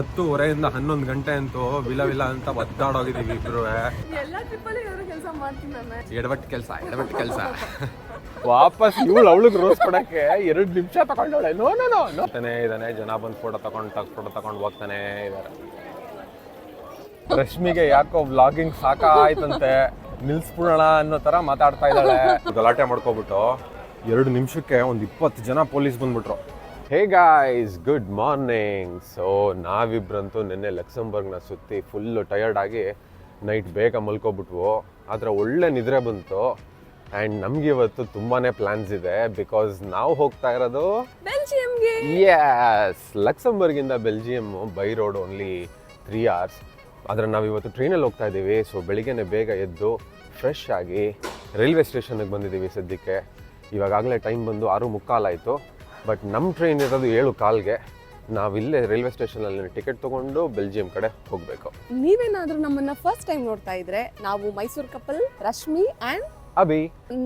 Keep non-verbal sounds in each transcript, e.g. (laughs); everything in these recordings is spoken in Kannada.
ಹತ್ತುವರೆಯಿಂದ ಹನ್ನೊಂದು ಗಂಟೆ ಅಂತೂ ವಿಲ ವಿಲ ಅಂತ ಒದ್ದಾಡೋಗಿದೀವಿ ಇಬ್ರು. ಎಲ್ಲ ಟ್ರಿಪ್ಪಲ್ಲಿ ಇರೋ ಕೆಲಸ ಮಾಡ್ತೀನಿ ನಾನು. ಎಡವಟ್ಟು ಕೆಲಸ ಎಡವಟ್ಟು ಕೆಲಸ. ವಾಪಸ್ ಇವಳು ಅವಳಿಗೆ ರೋಸ್ ಕೊಡಕ್ಕೆ ಎರಡು ನಿಮಿಷ ತಗೊಂಡವಳೆ. ನೋ ನೋ ನೋ ನೋಡ್ತಾನೆ ಇದ್ದಾನೆ ಜನ ಬಂದು ಫೋಟೋ ತಗೊಂಡು ಫೋಟೋ ತಗೊಂಡು ಹೋಗ್ತಾನೆ ಇದಾರೆ ರಶ್ಮಿಗೆ ಯಾಕೋ ವ್ಲಾಗಿಂಗ್ ಸಾಕಾಯ್ತಂತೆ. ನಿಲ್ಸ್ಬಿಡೋಣ ಅನ್ನೋ ತರ ಮಾತಾಡ್ತಾ ಇದ್ದಾಳೆ. ಗಲಾಟೆ ಮಾಡ್ಕೊಬಿಟ್ಟು ಎರಡು ನಿಮಿಷಕ್ಕೆ ಒಂದು ಇಪ್ಪತ್ತು ಜನ police ಬಂದ್ಬಿಟ್ರು. Hey guys good morning so ನಾವಿಬ್ರಂತೂ ನಿನ್ನೆ ಲಕ್ಸಂಬರ್ಗ್ನ ಸುತ್ತಿ ಫುಲ್ಲು ಟಯರ್ಡ್ ಆಗಿ ನೈಟ್ ಬೇಗ ಮಲ್ಕೊಬಿಟ್ವು. ಆದರೆ ಒಳ್ಳೆ ನಿದ್ರೆ ಬಂತು. ಆ್ಯಂಡ್ ನಮ್ಗೆ ಇವತ್ತು ತುಂಬಾನೇ ಪ್ಲಾನ್ಸ್ ಇದೆ ಬಿಕಾಸ್ ನಾವು ಹೋಗ್ತಾ ಇರೋದು ಬೆಲ್ಜಿಯಂಗೆ. Yes ಲಕ್ಸಂಬರ್ಗಿಂದ Belgium by road only three hours ಆದರೆ ನಾವು ಇವತ್ತು ಟ್ರೈನಲ್ಲಿ ಹೋಗ್ತಾ ಇದ್ದೀವಿ. ಸೊ ಬೆಳಿಗ್ಗೆನೆ ಬೇಗ ಎದ್ದು ಫ್ರೆಶ್ ಆಗಿ ರೈಲ್ವೆ ಸ್ಟೇಷನ್ಗೆ ಬಂದಿದ್ದೀವಿ ಸದ್ಯಕ್ಕೆ. ಇವಾಗಲೇ ಟೈಮ್ ಬಂದು ಆರು ಮುಕ್ಕಾಲಾಯಿತು ಬಟ್ ನಮ್ಮ ಟ್ರೈನ್ ಇರೋದು ಏಳು ಕಾಲ್ಗೆ. ನಾವಿಲ್ಲೇ ರೈಲ್ವೆ ಸ್ಟೇಷನಲ್ಲಿ ಟಿಕೆಟ್ ತಗೊಂಡು ಬೆಲ್ಜಿಯಂ ಕಡೆ ಹೋಗಬೇಕು. ನೀವೇನಾದರೂ ನಮ್ಮನ್ನ ಫಸ್ಟ್ ಟೈಮ್ ನೋಡ್ತಾ ಇದ್ರೆ ನಾವು ಮೈಸೂರು ಕಪಲ್ ರಶ್ಮಿ ಅಂಡ್ ಅಭಿ.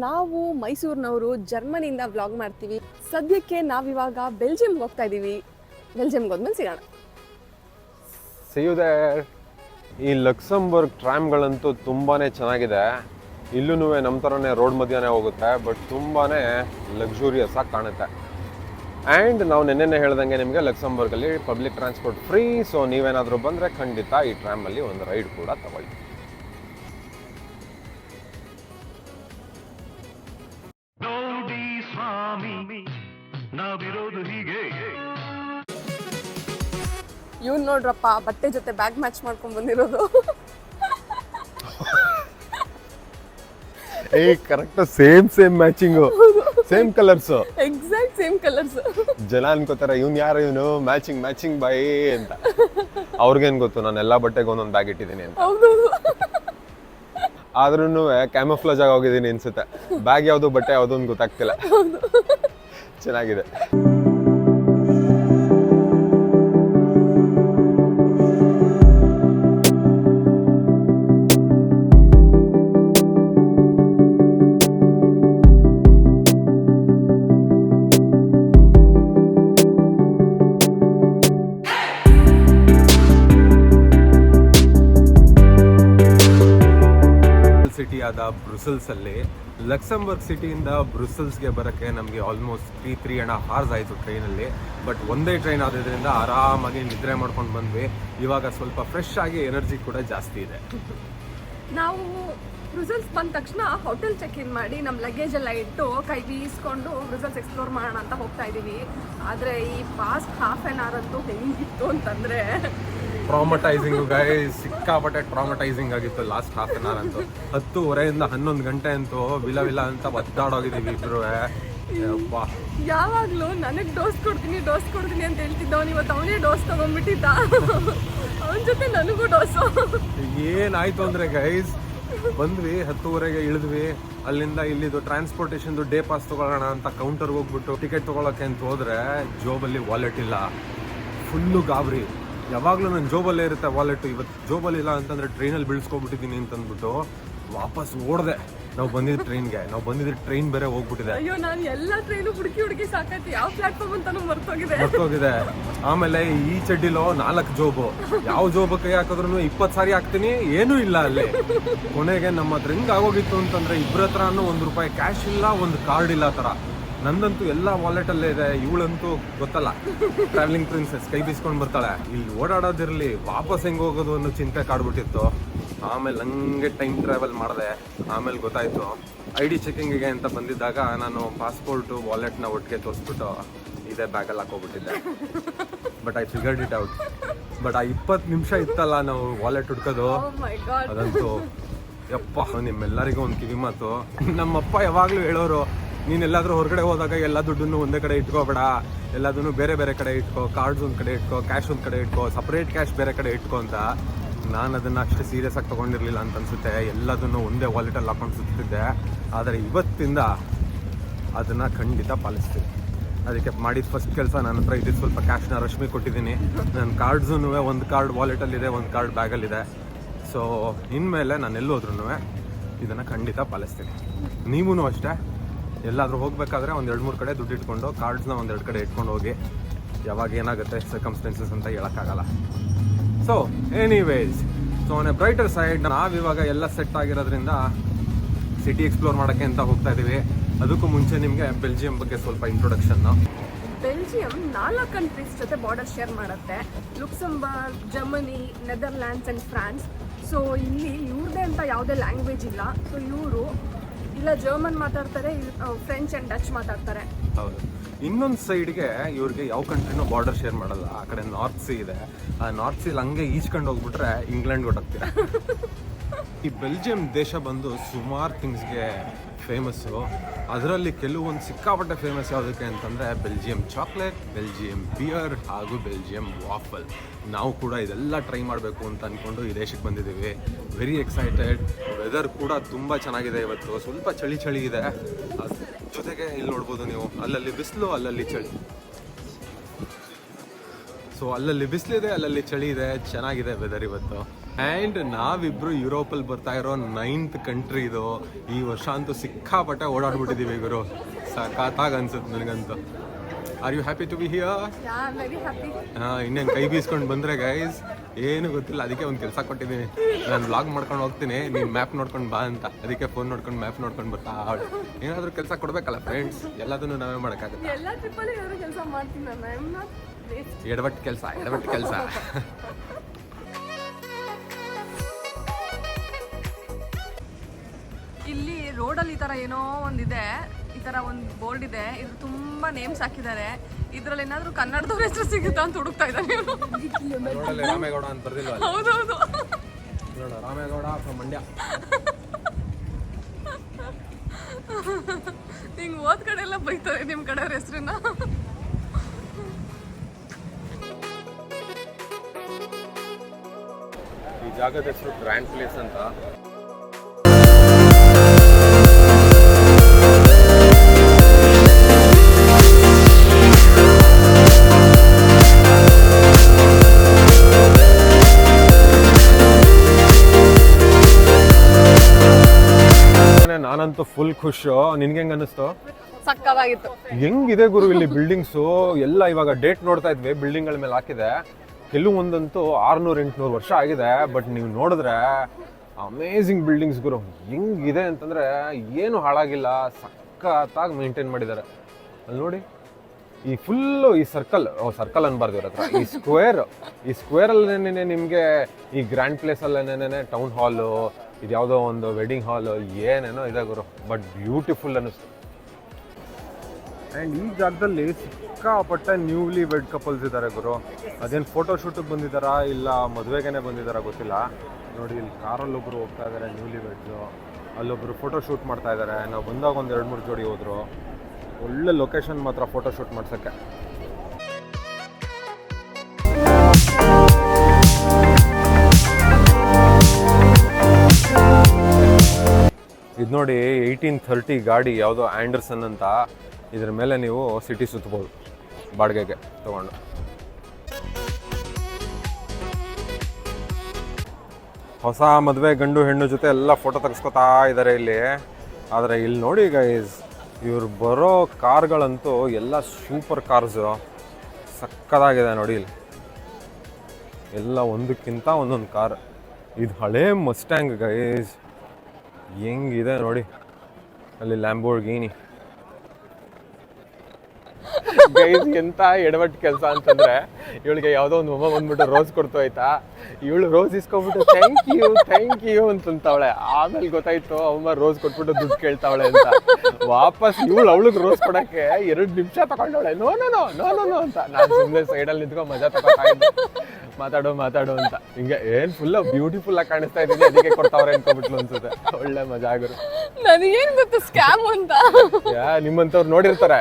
ನಾವು ಮೈಸೂರಿನವರು ಜರ್ಮನಿಯಿಂದ ವ್ಲಾಗ್ ಮಾಡ್ತೀವಿ. ಸದ್ಯಕ್ಕೆ ನಾವಿವಾಗ ಬೆಲ್ಜಿಯಂಗೆ ಹೋಗ್ತಾ ಇದೀವಿ. ಬೆಲ್ಜಿಯಂಗೆ ಹೋದ್ಮೇಲೆ ಸಿಗೋಣ. ಸಿಯುದೇರ್ ಈ ಲಕ್ಸಂಬರ್ಗ್ ಟ್ರಾಮ್ಗಳಂತೂ ತುಂಬಾ ಚೆನ್ನಾಗಿದೆ. ಇಲ್ಲೂ ನಮ್ಮ ಥರನೇ ರೋಡ್ ಮಧ್ಯಾಹ್ನ ಹೋಗುತ್ತೆ ಬಟ್ ತುಂಬಾ ಲಕ್ಸುರಿಯಸ್ ಆಗಿ ಕಾಣುತ್ತೆ. ಆ್ಯಂಡ್ ನಾವು ನೆನ್ನೆನೇ ಹೇಳ್ದಂಗೆ ನಿಮಗೆ ಲಕ್ಸಂಬರ್ಗಲ್ಲಿ ಪಬ್ಲಿಕ್ ಟ್ರಾನ್ಸ್ಪೋರ್ಟ್ ಫ್ರೀ ಸೊ ನೀವೇನಾದರೂ ಬಂದರೆ ಖಂಡಿತ ಈ ಟ್ರಾಮಲ್ಲಿ ಒಂದು ರೈಡ್ ಕೂಡ ತಗೊಳ್ಳಿ. ಇವ್ ನೋಡ್ರಪ್ಪ ಬಟ್ಟೆ ಜೊತೆ ಬ್ಯಾಗ್ ಮ್ಯಾಚ್ ಮಾಡ್ಕೊಂಡ್ ಬಂದಿರೋದು. ಏ correct same same matching same colours exact same colours ಜನ ಅನ್ಕೋತಾರ ಇವ್ನು ಯಾರು ಇವನು? ಮ್ಯಾಚಿಂಗ್ ಮ್ಯಾಚಿಂಗ್ ಬೈ ಅಂತ. ಅವ್ರಿಗೇನು ಗೊತ್ತು? ನಾನು ಎಲ್ಲಾ ಬಟ್ಟೆಗೆ ಒಂದೊಂದು ಬ್ಯಾಗ್ ಇಟ್ಟಿದ್ದೀನಿ ಅಂತ. ಹೌದು. ಆದ್ರೂ ಕ್ಯಾಮಫ್ಲಾಜ್ ಆಗಿ ಹೋಗಿದ್ದೀನಿ ಅನ್ಸುತ್ತೆ. ಬ್ಯಾಗ್ ಯಾವುದು ಬಟ್ಟೆ ಯಾವುದು ಅಂತ ಗೊತ್ತಾಗ್ತಿಲ್ಲ. ಚೆನ್ನಾಗಿದೆ. ಸಿಟಿ ಆದ ಬ್ರುಸೆಲ್ಸ್ ಅಲ್ಲಿ ಲಕ್ಸಂಬರ್ಗ್ ಸಿಟಿಯಿಂದ ಬ್ರುಸೆಲ್ಸ್ಗೆ ಬರೋಕ್ಕೆ ನಮಗೆ ಆಲ್ಮೋಸ್ಟ್ ತ್ರೀ ತ್ರೀ ಆ್ಯಂಡ್ ಹಾರ್ಸ್ ಆಯಿತು ಟ್ರೈನಲ್ಲಿ ಬಟ್ ಒಂದೇ ಟ್ರೈನ್ ಆದ್ರಿಂದ ಆರಾಮಾಗಿ ನಿದ್ರೆ ಮಾಡ್ಕೊಂಡು ಬಂದ್ವಿ. ಇವಾಗ ಸ್ವಲ್ಪ ಫ್ರೆಶ್ ಆಗಿ ಎನರ್ಜಿ ಕೂಡ ಜಾಸ್ತಿ ಇದೆ. ನಾವು ರಿಸಲ್ಟ್ಸ್ ಬಂದ ತಕ್ಷಣ ಹೋಟೆಲ್ ಚೆಕ್ ಇನ್ ಮಾಡಿ ನಮ್ಮ ಲಗೇಜ್ ಎಲ್ಲ ಇಟ್ಟು ಕೈ ಬೀಸ್ಕೊಂಡು ರಿಸಲ್ಟ್ಸ್ ಎಕ್ಸ್ಪ್ಲೋರ್ ಮಾಡೋಣ ಅಂತ ಹೋಗ್ತಾ ಇದ್ದೀವಿ. ಆದರೆ ಈ ಪಾಸ್ಟ್ ಹಾಫ್ ಆನ್ ಅವರ್ ಅಂತೂ ಹೆಂಗಿತ್ತು ಅಂತಂದ್ರೆ ಟ್ರಾಮಟೈಸಿಂಗ್ ಗೈ ಸಿಕ್ಕಾಪಟ್ಟೆ ಟ್ರಾಮಟೈಸಿಂಗ್ ಆಗಿತ್ತು ಲಾಸ್ಟ್ ಹಾಫ್ ಅನ್ ಅವರ್ ಅಂತೂ. ಹತ್ತುವರೆಯಿಂದ ಹನ್ನೊಂದು ಗಂಟೆ ಅಂತೂ ವಿಲ ವಿಲ ಅಂತ ಒದ್ದಾಡೋಗಿದ್ದೀವಿ ಇಬ್ರು. ಯಾವಾಗ್ಲೂ ನನಗ್ ಡೋಸ್ ಕೊಡ್ತೀನಿ ಡೋಸ್ ಕೊಡ್ತೀನಿ ಅಂತ ಹೇಳ್ತಿದ್ದವನು ಇವತ್ತು ಅವನೇ ಡೋಸ್ ತಗೊಂಡ್ಬಿಟ್ಟಿದ್ದ. ಅವನ ಜೊತೆ ನನಗೂ ಡೋಸು ಏನಾಯ್ತು ಅಂದ್ರೆ ಗೈಸ್ ಬಂದ್ವಿ ಹತ್ತುವರೆಗೆ ಇಳಿದ್ವಿ. ಅಲ್ಲಿಂದ ಇಲ್ಲಿದು ಟ್ರಾನ್ಸ್ಪೋರ್ಟೇಷನ್ದು ಡೇ ಪಾಸ್ ತಗೊಳ್ಳೋಣ ಅಂತ ಕೌಂಟರ್ಗೆ ಹೋಗ್ಬಿಟ್ಟು ಟಿಕೆಟ್ ತಗೊಳಕ್ಕೆ ಅಂತ ಹೋದ್ರೆ ಜೋಬಲ್ಲಿ ವಾಲೆಟ್ ಇಲ್ಲ. ಫುಲ್ಲು ಗಾಬರಿ. ಯಾವಾಗಲೂ ನನ್ನ ಜೋಬಲ್ಲೇ ಇರುತ್ತೆ ವಾಲೆಟ್ ಇವತ್ತು ಜೋಬಲ್ಲಿ ಇಲ್ಲ ಅಂತಂದ್ರೆ ಟ್ರೈನಲ್ಲಿ ಬೀಳ್ಸ್ಕೊಬಿಟ್ಟಿದ್ದೀನಿ ಅಂತಂದ್ಬಿಟ್ಟು ವಾಪಸ್ ಓಡ್ದೆ. ನಾವು ಬಂದಿದ್ದು ಟ್ರೈನ್ಗೆ ನಾವು ಬಂದಿದ್ದ ಟ್ರೈನ್ ಬೇರೆ ಹೋಗ್ಬಿಟ್ಟಿದೆ. ಅಯ್ಯೋ ನಾನು ಎಲ್ಲ ಟ್ರೈನು ಹುಡುಕಿ ಹುಡುಕಿ ಸಾಕೈತಿ ಯಾವ ಪ್ಲಾಟ್ಫಾರ್ಮ್ ಅಂತಾನು ಮರ್ತೋಗಿದೆ. ಹೋಗಿದೆ ಆಮೇಲೆ ಈ ಚಡ್ಡಿಲೋ ನಾಲ್ಕು ಜೋಬು. ಯಾವ ಜೋಬು ಕೈ ಹಾಕಿದ್ರು ಇಪ್ಪತ್ತು ಸಾರಿ ಹಾಕ್ತೀನಿ. ಏನೂ ಇಲ್ಲ ಅಲ್ಲಿ. ಕೊನೆಗೆ ನಮ್ಮ ಹತ್ರ ಹೆಂಗೆ ಆಗೋಗಿತ್ತು ಅಂತಂದ್ರೆ ಇಬ್ಬರ ಹತ್ರನೂ ಒಂದು ರೂಪಾಯಿ ಕ್ಯಾಶ್ ಇಲ್ಲ ಒಂದು ಕಾರ್ಡ್ ಇಲ್ಲ ಆ ಥರ. ನಂದಂತೂ ಎಲ್ಲ ವಾಲೆಟ್ ಅಲ್ಲೇ ಇದೆ ಇವಳಂತೂ ಗೊತ್ತಲ್ಲ. ಟ್ರಾವೆಲಿಂಗ್ ಪ್ರಿನ್ಸೆಸ್ ಕೈ ಬೀಸ್ಕೊಂಡು ಬರ್ತಾಳೆ. ಇಲ್ಲಿ ಓಡಾಡೋದಿರಲಿ ವಾಪಸ್ ಹೆಂಗ್ ಹೋಗೋದು ಅನ್ನೋ ಚಿಂತೆ ಕಾಡ್ಬಿಟ್ಟಿತ್ತು. ಆಮೇಲೆ ಹಂಗೆ ಟೈಮ್ ಟ್ರಾವೆಲ್ ಮಾಡಿದೆ. ಆಮೇಲೆ ಗೊತ್ತಾಯಿತು. ಐ ಡಿ ಚೆಕಿಂಗಿಗೆ ಅಂತ ಬಂದಿದ್ದಾಗ ನಾನು ಪಾಸ್ಪೋರ್ಟು ವಾಲೆಟ್ನ ಒಟ್ಟಿಗೆ ತೋರಿಸ್ಬಿಟ್ಟು ಇದೇ ಬ್ಯಾಗಲ್ಲಿ ಹಾಕೋಗ್ಬಿಟ್ಟಿದ್ದೆ but I figured it out but ಆ ಇಪ್ಪತ್ತು ನಿಮಿಷ ಇತ್ತಲ್ಲ ನಾವು ವಾಲೆಟ್ ಹುಡ್ಕೋದು. ಗಾಡ್ ಅದಂತೂ ಯಪ್ಪ ನಿಮ್ಮೆಲ್ಲರಿಗೂ ಒಂದು ಕಿವಿ ಮಾತು ನಮ್ಮಪ್ಪ ಯಾವಾಗಲೂ ಹೇಳೋರು ನೀನೆಲ್ಲಾದ್ರೂ ಹೊರಗಡೆ ಹೋದಾಗ ಎಲ್ಲ ದುಡ್ಡನ್ನು ಒಂದೇ ಕಡೆ ಇಟ್ಕೋಬೇಡ. ಎಲ್ಲದನ್ನು ಬೇರೆ ಬೇರೆ ಕಡೆ ಇಟ್ಕೋ ಕಾರ್ಡ್ಸ್ ಒಂದು ಕಡೆ ಇಟ್ಕೋ ಕ್ಯಾಶ್ ಒಂದು ಕಡೆ ಇಟ್ಕೋ ಸಪ್ರೇಟ್ ಕ್ಯಾಶ್ ಬೇರೆ ಕಡೆ ಇಟ್ಕೋ ಅಂತ ನಾನು ಅದನ್ನು ಅಷ್ಟು ಸೀರಿಯಸ್ ಆಗಿ ತೊಗೊಂಡಿರಲಿಲ್ಲ ಅಂತ ಅನ್ಸುತ್ತೆ. ಎಲ್ಲದನ್ನು ಒಂದೇ ವಾಲೆಟಲ್ಲಿ ಹಾಕೊಂಡು ಸುತ್ತಿದ್ದೆ. ಆದರೆ ಇವತ್ತಿಂದ ಅದನ್ನು ಖಂಡಿತ ಪಾಲಿಸ್ತೀನಿ. ಅದಕ್ಕೆ ಮಾಡಿದ ಫಸ್ಟ್ ಕೆಲಸ ನನ್ನ ಹತ್ರ ಇದ್ದಿದ್ದು ಸ್ವಲ್ಪ ಕ್ಯಾಶ್ನ ರಶ್ಮಿ ಕೊಟ್ಟಿದ್ದೀನಿ. ನನ್ನ ಕಾರ್ಡ್ಸೂ ಒಂದು ಕಾರ್ಡ್ ವಾಲೆಟಲ್ಲಿದೆ ಒಂದು ಕಾರ್ಡ್ ಬ್ಯಾಗಲ್ಲಿದೆ ಸೊ ಇನ್ಮೇಲೆ ನಾನು ಎಲ್ಲೋದ್ರೂ ಇದನ್ನು ಖಂಡಿತ ಪಾಲಿಸ್ತೀನಿ. ನೀವೂ ಅಷ್ಟೇ? ಎಲ್ಲಾದರೂ ಹೋಗಬೇಕಾದ್ರೆ ಒಂದು ಎರಡು ಮೂರು ಕಡೆ ದುಡ್ಡು ಇಟ್ಕೊಂಡು ಕಾರ್ಡ್ಸ್ನ ಒಂದೆರಡು ಕಡೆ ಇಟ್ಕೊಂಡು ಹೋಗಿ. ಯಾವಾಗ ಏನಾಗುತ್ತೆ ಸರ್ಕಮ್ಸ್ಟೆನ್ಸಸ್ ಅಂತ ಹೇಳೋಕ್ಕಾಗಲ್ಲ. So anyways so on a brighter side ನಾವಿವಾಗ ಎಲ್ಲ ಸೆಟ್ ಆಗಿರೋದ್ರಿಂದ ಸಿಟಿ ಎಕ್ಸ್ಪ್ಲೋರ್ ಮಾಡೋಕ್ಕೆ ಅಂತ ಹೋಗ್ತಾ ಇದ್ದೀವಿ ಅದಕ್ಕೂ ಮುಂಚೆ ನಿಮಗೆ ಬೆಲ್ಜಿಯಂ ಬಗ್ಗೆ ಸ್ವಲ್ಪ ಇಂಟ್ರೊಡಕ್ಷನ್ ಬೆಲ್ಜಿಯಂ ನಾಲ್ಕು ಕಂಟ್ರೀಸ್ ಜೊತೆ ಬಾರ್ಡರ್ ಶೇರ್ ಮಾಡುತ್ತೆ. Luxembourg Germany Netherlands and France so ಇಲ್ಲಿ ಇವ್ರದೇ ಅಂತ ಯಾವುದೇ ಲ್ಯಾಂಗ್ವೇಜ್ ಇಲ್ಲ. ಸೊ ಇವರು ಇಲ್ಲ ಜರ್ಮನ್ ಮಾತಾಡ್ತಾರೆ ಫ್ರೆಂಚ್ ಅಂಡ್ ಡಚ್ ಮಾತಾಡ್ತಾರೆ. ಹೌದು. ಇನ್ನೊಂದು ಸೈಡ್ಗೆ ಇವ್ರಿಗೆ ಯಾವ ಕಂಟ್ರಿನೂ ಬಾರ್ಡರ್ ಶೇರ್ ಮಾಡಲ್ಲ. ಆ ಕಡೆ ನಾರ್ತ್ ಸಿ ಇದೆ. ಆ ನಾರ್ತ್ ಸಿಲ್ ಹಂಗೆ ಈಚ್ಕೊಂಡು ಹೋಗ್ಬಿಟ್ರೆ ಇಂಗ್ಲೆಂಡ್ ಹೊಟ್ಟೋಗ್ತೀರ (laughs) ಈ ಬೆಲ್ಜಿಯಂ ದೇಶ ಬಂದು ಸುಮಾರು ಥಿಂಗ್ಸ್ಗೆ ಫೇಮಸ್ಸು ಅದರಲ್ಲಿ ಕೆಲವೊಂದು ಸಿಕ್ಕಾಪಟ್ಟೆ ಫೇಮಸ್ ಯಾವುದಕ್ಕೆ ಅಂತಂದರೆ ಬೆಲ್ಜಿಯಂ ಚಾಕ್ಲೇಟ್ ಬೆಲ್ಜಿಯಂ ಬಿಯರ್ ಹಾಗೂ ಬೆಲ್ಜಿಯಂ ವಾಫಲ್ ನಾವು ಕೂಡ ಇದೆಲ್ಲ ಟ್ರೈ ಮಾಡಬೇಕು ಅಂತ ಅಂದ್ಕೊಂಡು ಈ ದೇಶಕ್ಕೆ ಬಂದಿದ್ದೀವಿ. ವೆರಿ ಎಕ್ಸೈಟೆಡ್ ವೆದರ್ ಕೂಡ ತುಂಬ ಚೆನ್ನಾಗಿದೆ ಇವತ್ತು. ಸ್ವಲ್ಪ ಚಳಿ ಚಳಿ ಇದೆ. ಜೊತೆಗೆ ಇಲ್ಲಿ ನೋಡ್ಬೋದು ನೀವು. ಅಲ್ಲಲ್ಲಿ ಬಿಸಿಲು, ಅಲ್ಲಲ್ಲಿ ಚಳಿ. ಸೊ ಅಲ್ಲಲ್ಲಿ ಬಿಸಿಲಿದೆ, ಅಲ್ಲಲ್ಲಿ ಚಳಿ ಇದೆ. ಚೆನ್ನಾಗಿದೆ ವೆದರ್ ಇವತ್ತು. ಆ್ಯಂಡ್ ನಾವಿಬ್ರು ಯುರೋಪಲ್ಲಿ ಬರ್ತಾ ಇರೋ ನೈನ್ತ್ ಕಂಟ್ರಿ ಇದು. ಈ ವರ್ಷ ಅಂತೂ ಸಿಕ್ಕಾಪಟ್ಟೆ ಓಡಾಡ್ಬಿಟ್ಟಿದ್ದೀವಿ ಗುರು. ಸಖತ್ತಾಗಿ ಅನ್ಸುತ್ತೆ ನನಗಂತೂ. Are you happy to be here ಹಾಂ ಇನ್ನೇನು ಕೈ ಬೀಸ್ಕೊಂಡು ಬಂದರೆ ಗೈಸ್ ಏನು ಗೊತ್ತಿಲ್ಲ ಅದಕ್ಕೆ ಒಂದು ಕೆಲಸ ಕೊಟ್ಟಿದ್ದೀನಿ ನಾನು ವ್ಲಾಗ್ ಮಾಡ್ಕೊಂಡು ಹೋಗ್ತೀನಿ ನೀವು ಮ್ಯಾಪ್ ನೋಡ್ಕೊಂಡು ಬಾ ಅಂತ. ಅದಕ್ಕೆ ಫೋನ್ ನೋಡ್ಕೊಂಡು ಮ್ಯಾಪ್ ನೋಡ್ಕೊಂಡು ಬರ್ತಾ ಏನಾದರೂ ಕೆಲಸ ಕೊಡಬೇಕಲ್ಲ ಫ್ರೆಂಡ್ಸ್ ಎಲ್ಲದನ್ನು ನಾವೇ ಮಾಡೋಕ್ಕಾಗುತ್ತೆ? ಎಡವಟ್ಟು ಕೆಲಸ ಎಡವಟ್ಟು ಕೆಲಸ. ಇಲ್ಲಿ ರೋಡಲ್ಲಿ ಈ ಥರ ಏನೋ ಒಂದಿದೆ ಈ ಥರ ಒಂದು ಬೋರ್ಡ್ ಇದೆ ಇದು ತುಂಬಾ ನೇಮ್ಸ್ ಹಾಕಿದ್ದಾರೆ. ಇದ್ರಲ್ಲಿ ಏನಾದರೂ ಕನ್ನಡದವ್ರ ಹೆಸರು ಸಿಗುತ್ತಾ ಅಂತ ಹುಡುಕ್ತಾ ಇದ್ದಾರೆ ರಾಮೇಗೌಡ ಅಂತ? ಹೌದೌದು. ರಾಮೇಗೌಡ ಮಂಡ್ಯ ಹಿಂಗೆ ಹೋದ ಕಡೆ ಎಲ್ಲ ಬೈತಾರೆ ನಿಮ್ಮ ಕಡೆಯವ್ರ ಹೆಸರಿನ ಈ ಜಾಗದ ಹೆಸರು ಗ್ರ್ಯಾಂಡ್ ಪ್ಲೇಸ್ ಅಂತ. ನಾನಂತೂ ಫುಲ್ ಖುಷು. ನಿನ್ಗೆ ಹೆಂಗ್ ಅನಿಸ್ತು ಸಕ್ಕವಾಗಿತ್ತು ಹೆಂಗಿದೆ ಗುರು ಇಲ್ಲಿ ಬಿಲ್ಡಿಂಗ್ಸು ಎಲ್ಲ ಇವಾಗ ಡೇಟ್ ನೋಡ್ತಾ ಇದ್ವಿ ಬಿಲ್ಡಿಂಗ್ಗಳ ಮೇಲೆ ಹಾಕಿದೆ. ಕೆಲವೊಂದಂತೂ ಆರ್ನೂರು ಎಂಟುನೂರು ವರ್ಷ ಆಗಿದೆ ಬಟ್ ನೀವು ನೋಡಿದ್ರೆ ಅಮೇಝಿಂಗ್ ಬಿಲ್ಡಿಂಗ್ಸ್ ಗುರು. ಹೆಂಗಿದೆ ಅಂತಂದ್ರೆ ಏನು ಹಾಳಾಗಿಲ್ಲ ಸಖತ್ತಾಗಿ ಮೇಂಟೈನ್ ಮಾಡಿದ್ದಾರೆ. ಅಲ್ಲಿ ನೋಡಿ ಈ ಫುಲ್ಲು ಈ ಸರ್ಕಲ್ ಸರ್ಕಲ್ ಅನ್ಬಾರ್ದು ಇವ್ರ ಹತ್ರ. ಈ ಸ್ಕ್ವೇರ್ ಈ ಸ್ಕ್ವೇರ್ ಅಲ್ಲೇನೆ ನಿಮಗೆ ಈ ಗ್ರ್ಯಾಂಡ್ ಪ್ಲೇಸ್ ಅಲ್ಲೇನೆ ಟೌನ್ ಹಾಲು ಇದ್ಯಾವುದೋ ಒಂದು ವೆಡ್ಡಿಂಗ್ ಹಾಲು ಏನೇನೋ ಇದೆ ಗುರು. ಬಟ್ ಬ್ಯೂಟಿಫುಲ್ ಅನ್ನಿಸ್ತು. ಆ್ಯಂಡ್ ಈ ಜಾಗದಲ್ಲಿ ಸಿಕ್ಕಾಪಟ್ಟೆ ನ್ಯೂಲಿ ವೆಡ್ ಕಪಲ್ಸ್ ಇದ್ದಾರೆ ಗುರು. ಅದೇನು ಫೋಟೋ ಶೂಟಿಗೆ ಬಂದಿದ್ದಾರಾ ಇಲ್ಲ ಮದುವೆಗೇನೆ ಬಂದಿದ್ದಾರಾ ಗೊತ್ತಿಲ್ಲ. ನೋಡಿ, ಇಲ್ಲಿ ಕಾರಲ್ಲಿ ಒಬ್ಬರು ಹೋಗ್ತಾ ಇದ್ದಾರೆ ನ್ಯೂಲಿ ವೆಡ್ಸು ಅಲ್ಲೊಬ್ಬರು ಫೋಟೋ ಶೂಟ್ ಮಾಡ್ತಾ ಇದ್ದಾರೆ ನಾವು ಬಂದಾಗ ಒಂದು ಎರಡು ಮೂರು ಜೋಡಿ ಹೋದರು. ಒಳ್ಳೆ ಲೊಕೇಶನ್ ಮಾತ್ರ ಫೋಟೋ ಶೂಟ್ ಮಾಡ್ಸೋಕ್ಕೆ. ಇದು ನೋಡಿ ಏಯ್ಟೀನ್ ಥರ್ಟಿ ಗಾಡಿ ಯಾವುದೋ ಆ್ಯಂಡರ್ಸನ್ ಅಂತ. ಇದ್ರ ಮೇಲೆ ನೀವು ಸಿಟಿ ಸುತ್ತಬೋದು ಬಾಡಿಗೆಗೆ ತಗೊಂಡು. ಹೊಸ ಮದುವೆ ಗಂಡು ಹೆಣ್ಣು ಜೊತೆ ಎಲ್ಲ ಫೋಟೋ ತೆಗೆಸ್ಕೊತಾ ಇದ್ದಾರೆ ಇಲ್ಲಿ. ಆದರೆ ಇಲ್ಲಿ ನೋಡಿ ಗೈಸ್ ಇವ್ರು ಬರೋ ಕಾರ್ಗಳಂತೂ ಎಲ್ಲ ಸೂಪರ್ ಕಾರ್ಸು ಸಕ್ಕದಾಗಿದೆ ನೋಡಿ ಇಲ್ಲಿ. ಎಲ್ಲ ಒಂದಕ್ಕಿಂತ ಒಂದೊಂದು ಕಾರ್ ಇದು ಹಳೇ ಮಸ್ಟ್ಯಾಂಗ್ ಗೈಸ್ ಹೆಂಗಿದೆ ನೋಡಿ. ಅಲ್ಲಿ ಲ್ಯಾಂಬೋರ್ಗಿನಿ ಗೈಸ್ ಎಂತ ಎಡವಟ್ಟು ಕೆಲಸ ಅಂತಂದ್ರೆ, ಇವಳಿಗೆ ಯಾವುದೋ ಒಂದು ಮೊಮ್ಮ ಬಂದ್ಬಿಟ್ಟು ರೋಸ್ ಕೊಡ್ತು ಆಯ್ತಾ? ಇವಳು ರೋಸ್ ಇಸ್ಕೊಂಡ್ಬಿಟ್ಟು ಥ್ಯಾಂಕ್ ಯು ಥ್ಯಾಂಕ್ ಯು ಅಂತಂತಾವಳೆ. ಆಮೇಲೆ ಗೊತ್ತಾಯ್ತು ಅವಮ್ಮ ರೋಸ್ ಕೊಟ್ಬಿಟ್ಟು ದುಡ್ಡು ಕೇಳ್ತಾವಳೆ ಅಂತ. ವಾಪಸ್ ಇವಳು ಅವಳಿಗೆ ರೋಸ್ ಕೊಡಕ್ಕೆ ಎರಡು ನಿಮಿಷ ತಗೊಂಡವಳೆ. No no no no no ಅಂತ. ನಾನು ಸುಮ್ಮನೆ ಸೈಡಲ್ಲಿ ನಿಂತ್ಕೊಂಡು ಮಜಾ ತಗೋತಾ ಮಾತಾಡು ಮಾತಾಡೋ ಅಂತ. ಹಿಂಗೆ ಏನ್ ಫುಲ್ ಬ್ಯೂಟಿಫುಲ್ ಆಗಿ ಕಾಣಿಸ್ತಾ ಇದ್ದೀನಿ ಅದಕ್ಕೆ ಕೊಡ್ತಾವ್ರೆ ಅನ್ಕೊಬಿಟ್ಲು ಅನ್ಸುತ್ತೆ. ಒಳ್ಳೆ ಮಜಾ ಆಗರು ನನಗೇನ್ ಗೊತ್ತು ಸ್ಕ್ಯಾಮ್ ಅಂತ? ಯಾ ನಿಮ್ಮಂತವ್ರು ನೋಡಿರ್ತಾರೆ.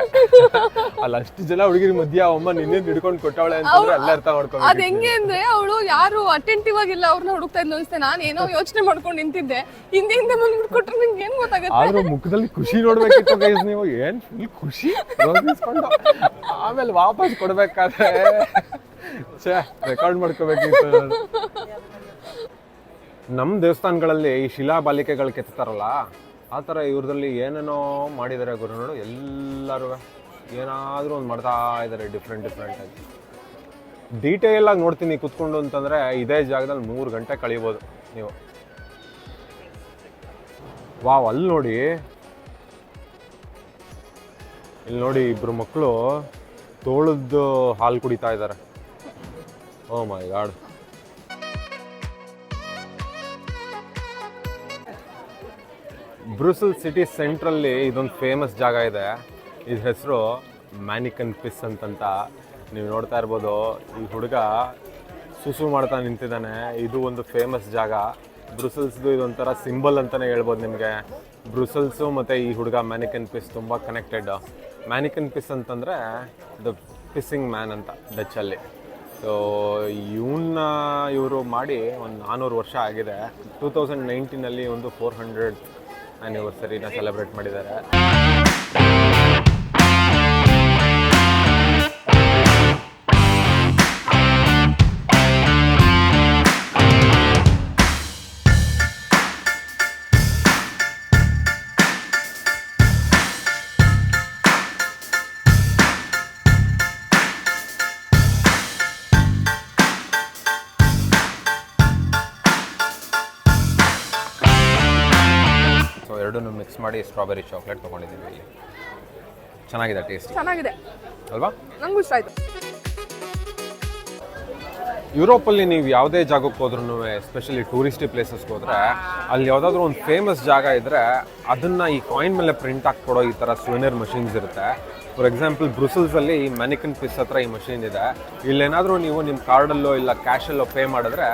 ಅಲ್ಲ ಅಷ್ಟು ಜನ ಹುಡುಗಿರ್ ಮಧ್ಯ ಅಮ್ಮ ನಿನ್ನೆ ಹಿಡ್ಕೊಂಡು ಕೊಟ್ಟವಳೆ ಅಂತ ಅಲ್ಲ ಅರ್ಥ ಅದ್ ಮಾಡ್ಕೊಂಡು ಹೆಂಗೆ ಅಂದ್ರೆ ಅವಳು ಯಾರು ಅಟೆಂಟಿವ್ ಆಗಿಲ್ಲ ಅವ್ರನ್ನ ಹುಡುಕ್ತಾ ಇದ್ಲು ಅನ್ಸುತ್ತೆ. ನಾನು ಏನೋ ಯೋಚನೆ ಮಾಡ್ಕೊಂಡು ನಿಂತಿದ್ದೆ. ಹಿಂದೆ ಹಿಂದೆ ಬಂದ್ಬಿಟ್ಟು ಕೊಟ್ರೆ ನಿಂಗೆ ಏನ್ ಗೊತ್ತಾಗುತ್ತೆ? ಆದ್ರೂ ಮುಖದಲ್ಲಿ ಖುಷಿ ನೋಡ್ಬೇಕಿತ್ತು ಗೈಸ್ ನೀವು. ಏನ್ ಫುಲ್ ಖುಷಿ? ಆಮೇಲೆ ವಾಪಸ್ ಕೊಡ್ಬೇಕಾದ್ರೆ. ಛೇ ರೆಕಾರ್ಡ್ ಮಾಡ್ಕೋಬೇಕಿತ್ತು. ನಮ್ಮ ದೇವಸ್ಥಾನಗಳಲ್ಲಿ ಈ ಶಿಲಾ ಬಾಲಿಕೆಗಳು ಕೆತ್ತಾರಲ್ಲ ಆ ಥರ ಇವ್ರದಲ್ಲಿ ಏನೇನೋ ಮಾಡಿದ್ದಾರೆ ಗುರು ನೋಡು, ಎಲ್ಲರೂ ಏನಾದರೂ ಒಂದು ಮಾಡ್ತಾ ಇದ್ದಾರೆ ಡಿಫ್ರೆಂಟ್ ಡಿಫ್ರೆಂಟ್ ಆಗಿ. ಡೀಟೇಲ್ ಆಗಿ ನೋಡ್ತೀನಿ ಕುತ್ಕೊಂಡು ಅಂತಂದ್ರೆ ಇದೇ ಜಾಗದಲ್ಲಿ ಮೂರು ಗಂಟೆ ಕಳಿಬೋದು ನೀವು. ವಾವ್ ಅಲ್ಲಿ ನೋಡಿ. ಇಲ್ಲಿ ನೋಡಿ ಇಬ್ಬರು ಮಕ್ಕಳು ತೋಳದ್ದು ಹಾಲು ಕುಡಿತಾ ಇದ್ದಾರೆ ಓ ಮೈ ಗಾಡ್ ಬ್ರೂಸಲ್ ಸಿಟಿ ಸೆಂಟ್ರಲ್ಲಿ ಇದೊಂದು ಫೇಮಸ್ ಜಾಗ ಇದೆ. ಇದ್ರ ಹೆಸರು ಮ್ಯಾನಿಕನ್ ಪಿಸ್ ಅಂತಂತ. ನೀವು ನೋಡ್ತಾ ಇರ್ಬೋದು, ಈ ಹುಡುಗ ಸುಸು ಮಾಡ್ತಾ ನಿಂತಿದ್ದಾನೆ. ಇದು ಒಂದು ಫೇಮಸ್ ಜಾಗ. ಬ್ರುಸಲ್ಸ್ದು ಇದೊಂಥರ ಸಿಂಬಲ್ ಅಂತಲೇ ಹೇಳ್ಬೋದು ನಿಮಗೆ. ಬ್ರುಸಲ್ಸು ಮತ್ತು ಈ ಹುಡುಗ ಮ್ಯಾನಿಕನ್ ಪಿಸ್ ತುಂಬ ಕನೆಕ್ಟೆಡ್ ಮ್ಯಾನಿಕನ್ ಪಿಸ್ ಅಂತಂದರೆ ದ ಪಿಸ್ಸಿಂಗ್ ಮ್ಯಾನ್ ಅಂತ ಡಚ್ಚಲ್ಲಿ ಸೊ ಇವನ್ನ ಇವರು ಮಾಡಿ ಒಂದು ನಾನ್ನೂರು ವರ್ಷ ಆಗಿದೆ. ಟೂ ತೌಸಂಡ್ ನೈನ್ಟೀನಲ್ಲಿ ಒಂದು ಫೋರ್ ಹಂಡ್ರೆಡ್ ಆ್ಯನಿವರ್ಸರಿನ ಸೆಲೆಬ್ರೇಟ್ ಮಾಡಿದ್ದಾರೆ. ಮಾಡಿ ಸ್ಟ್ರಾಬೆರಿ ಚಾಕ್ಲೇಟ್ ತೊಗೊಂಡಿದ್ದೀವಿ. ಇಲ್ಲಿ ಚೆನ್ನಾಗಿದೆ ಟೇಸ್ಟ್. ಚೆನ್ನಾಗಿದೆ. ಅಲ್ವಾ? ನಂಗೂ ಇಷ್ಟ ಆಯ್ತು. ಯುರೋಪಲ್ಲಿ ನೀವು ಯಾವುದೇ ಜಾಗಕ್ಕೆ ಹೋದ್ರೂ ಎಸ್ಪೆಷಲಿ ಟೂರಿಸ್ಟಿ ಪ್ಲೇಸಸ್ಗೆ ಹೋದ್ರೆ, ಅಲ್ಲಿ ಯಾವುದಾದ್ರೂ ಒಂದು ಫೇಮಸ್ ಜಾಗ ಇದ್ದರೆ ಅದನ್ನು ಈ ಕಾಯಿನ್ ಮೇಲೆ ಪ್ರಿಂಟ್ ಹಾಕ್ಕೊಡೋ ಈ ಥರ ಸ್ವಿನರ್ ಮಷಿನ್ಸ್ ಇರುತ್ತೆ. ಫಾರ್ ಎಕ್ಸಾಂಪಲ್ ಬ್ರುಸಲ್ಸಲ್ಲಿ ಈ ಮ್ಯಾನಿಕನ್ ಪಿಸ್ ಹತ್ರ ಈ ಮಷೀನ್ ಇದೆ. ಇಲ್ಲೇನಾದರೂ ನೀವು ನಿಮ್ಮ ಕಾರ್ಡಲ್ಲೋ ಇಲ್ಲ ಕ್ಯಾಶಲ್ಲೋ ಪೇ ಮಾಡಿದ್ರೆ,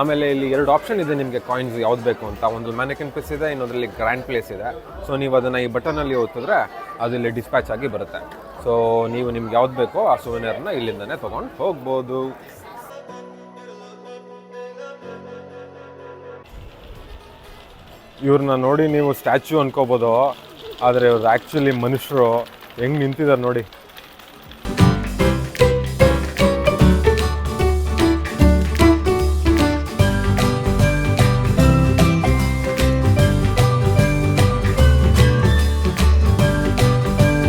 ಆಮೇಲೆ ಇಲ್ಲಿ ಎರಡು ಆಪ್ಷನ್ ಇದೆ ನಿಮಗೆ ಕಾಯಿನ್ಸ್ ಯಾವ್ದು ಬೇಕು ಅಂತ. ಒಂದು ಮ್ಯಾನಿಕನ್ ಪಿಸ್ ಇದೆ, ಇನ್ನೊಂದರಲ್ಲಿ ಗ್ರ್ಯಾಂಡ್ ಪ್ಲೇಸ್ ಇದೆ. ಸೊ ನೀವು ಅದನ್ನು ಈ ಬಟನಲ್ಲಿ ಓದಿದ್ರೆ ಅದು ಇಲ್ಲಿ ಡಿಸ್ಪ್ಯಾಚ್ ಆಗಿ ಬರುತ್ತೆ. ಸೊ ನೀವು ನಿಮ್ಗೆ ಯಾವ್ದು ಬೇಕೋ ಆ ಸುವೆನರ್ನ ಇಲ್ಲಿಂದನೇ ತೊಗೊಂಡು ಹೋಗ್ಬೋದು. ಇವ್ರನ್ನ ನೋಡಿ ನೀವು ಸ್ಟ್ಯಾಚ್ಯೂ ಅನ್ಕೋಬೋದು, ಆದರೆ ಇವ್ರು ಆ್ಯಕ್ಚುಲಿ ಮನುಷ್ಯರು. ಹೆಂಗೆ ನಿಂತಿದ್ದಾರೆ ನೋಡಿ.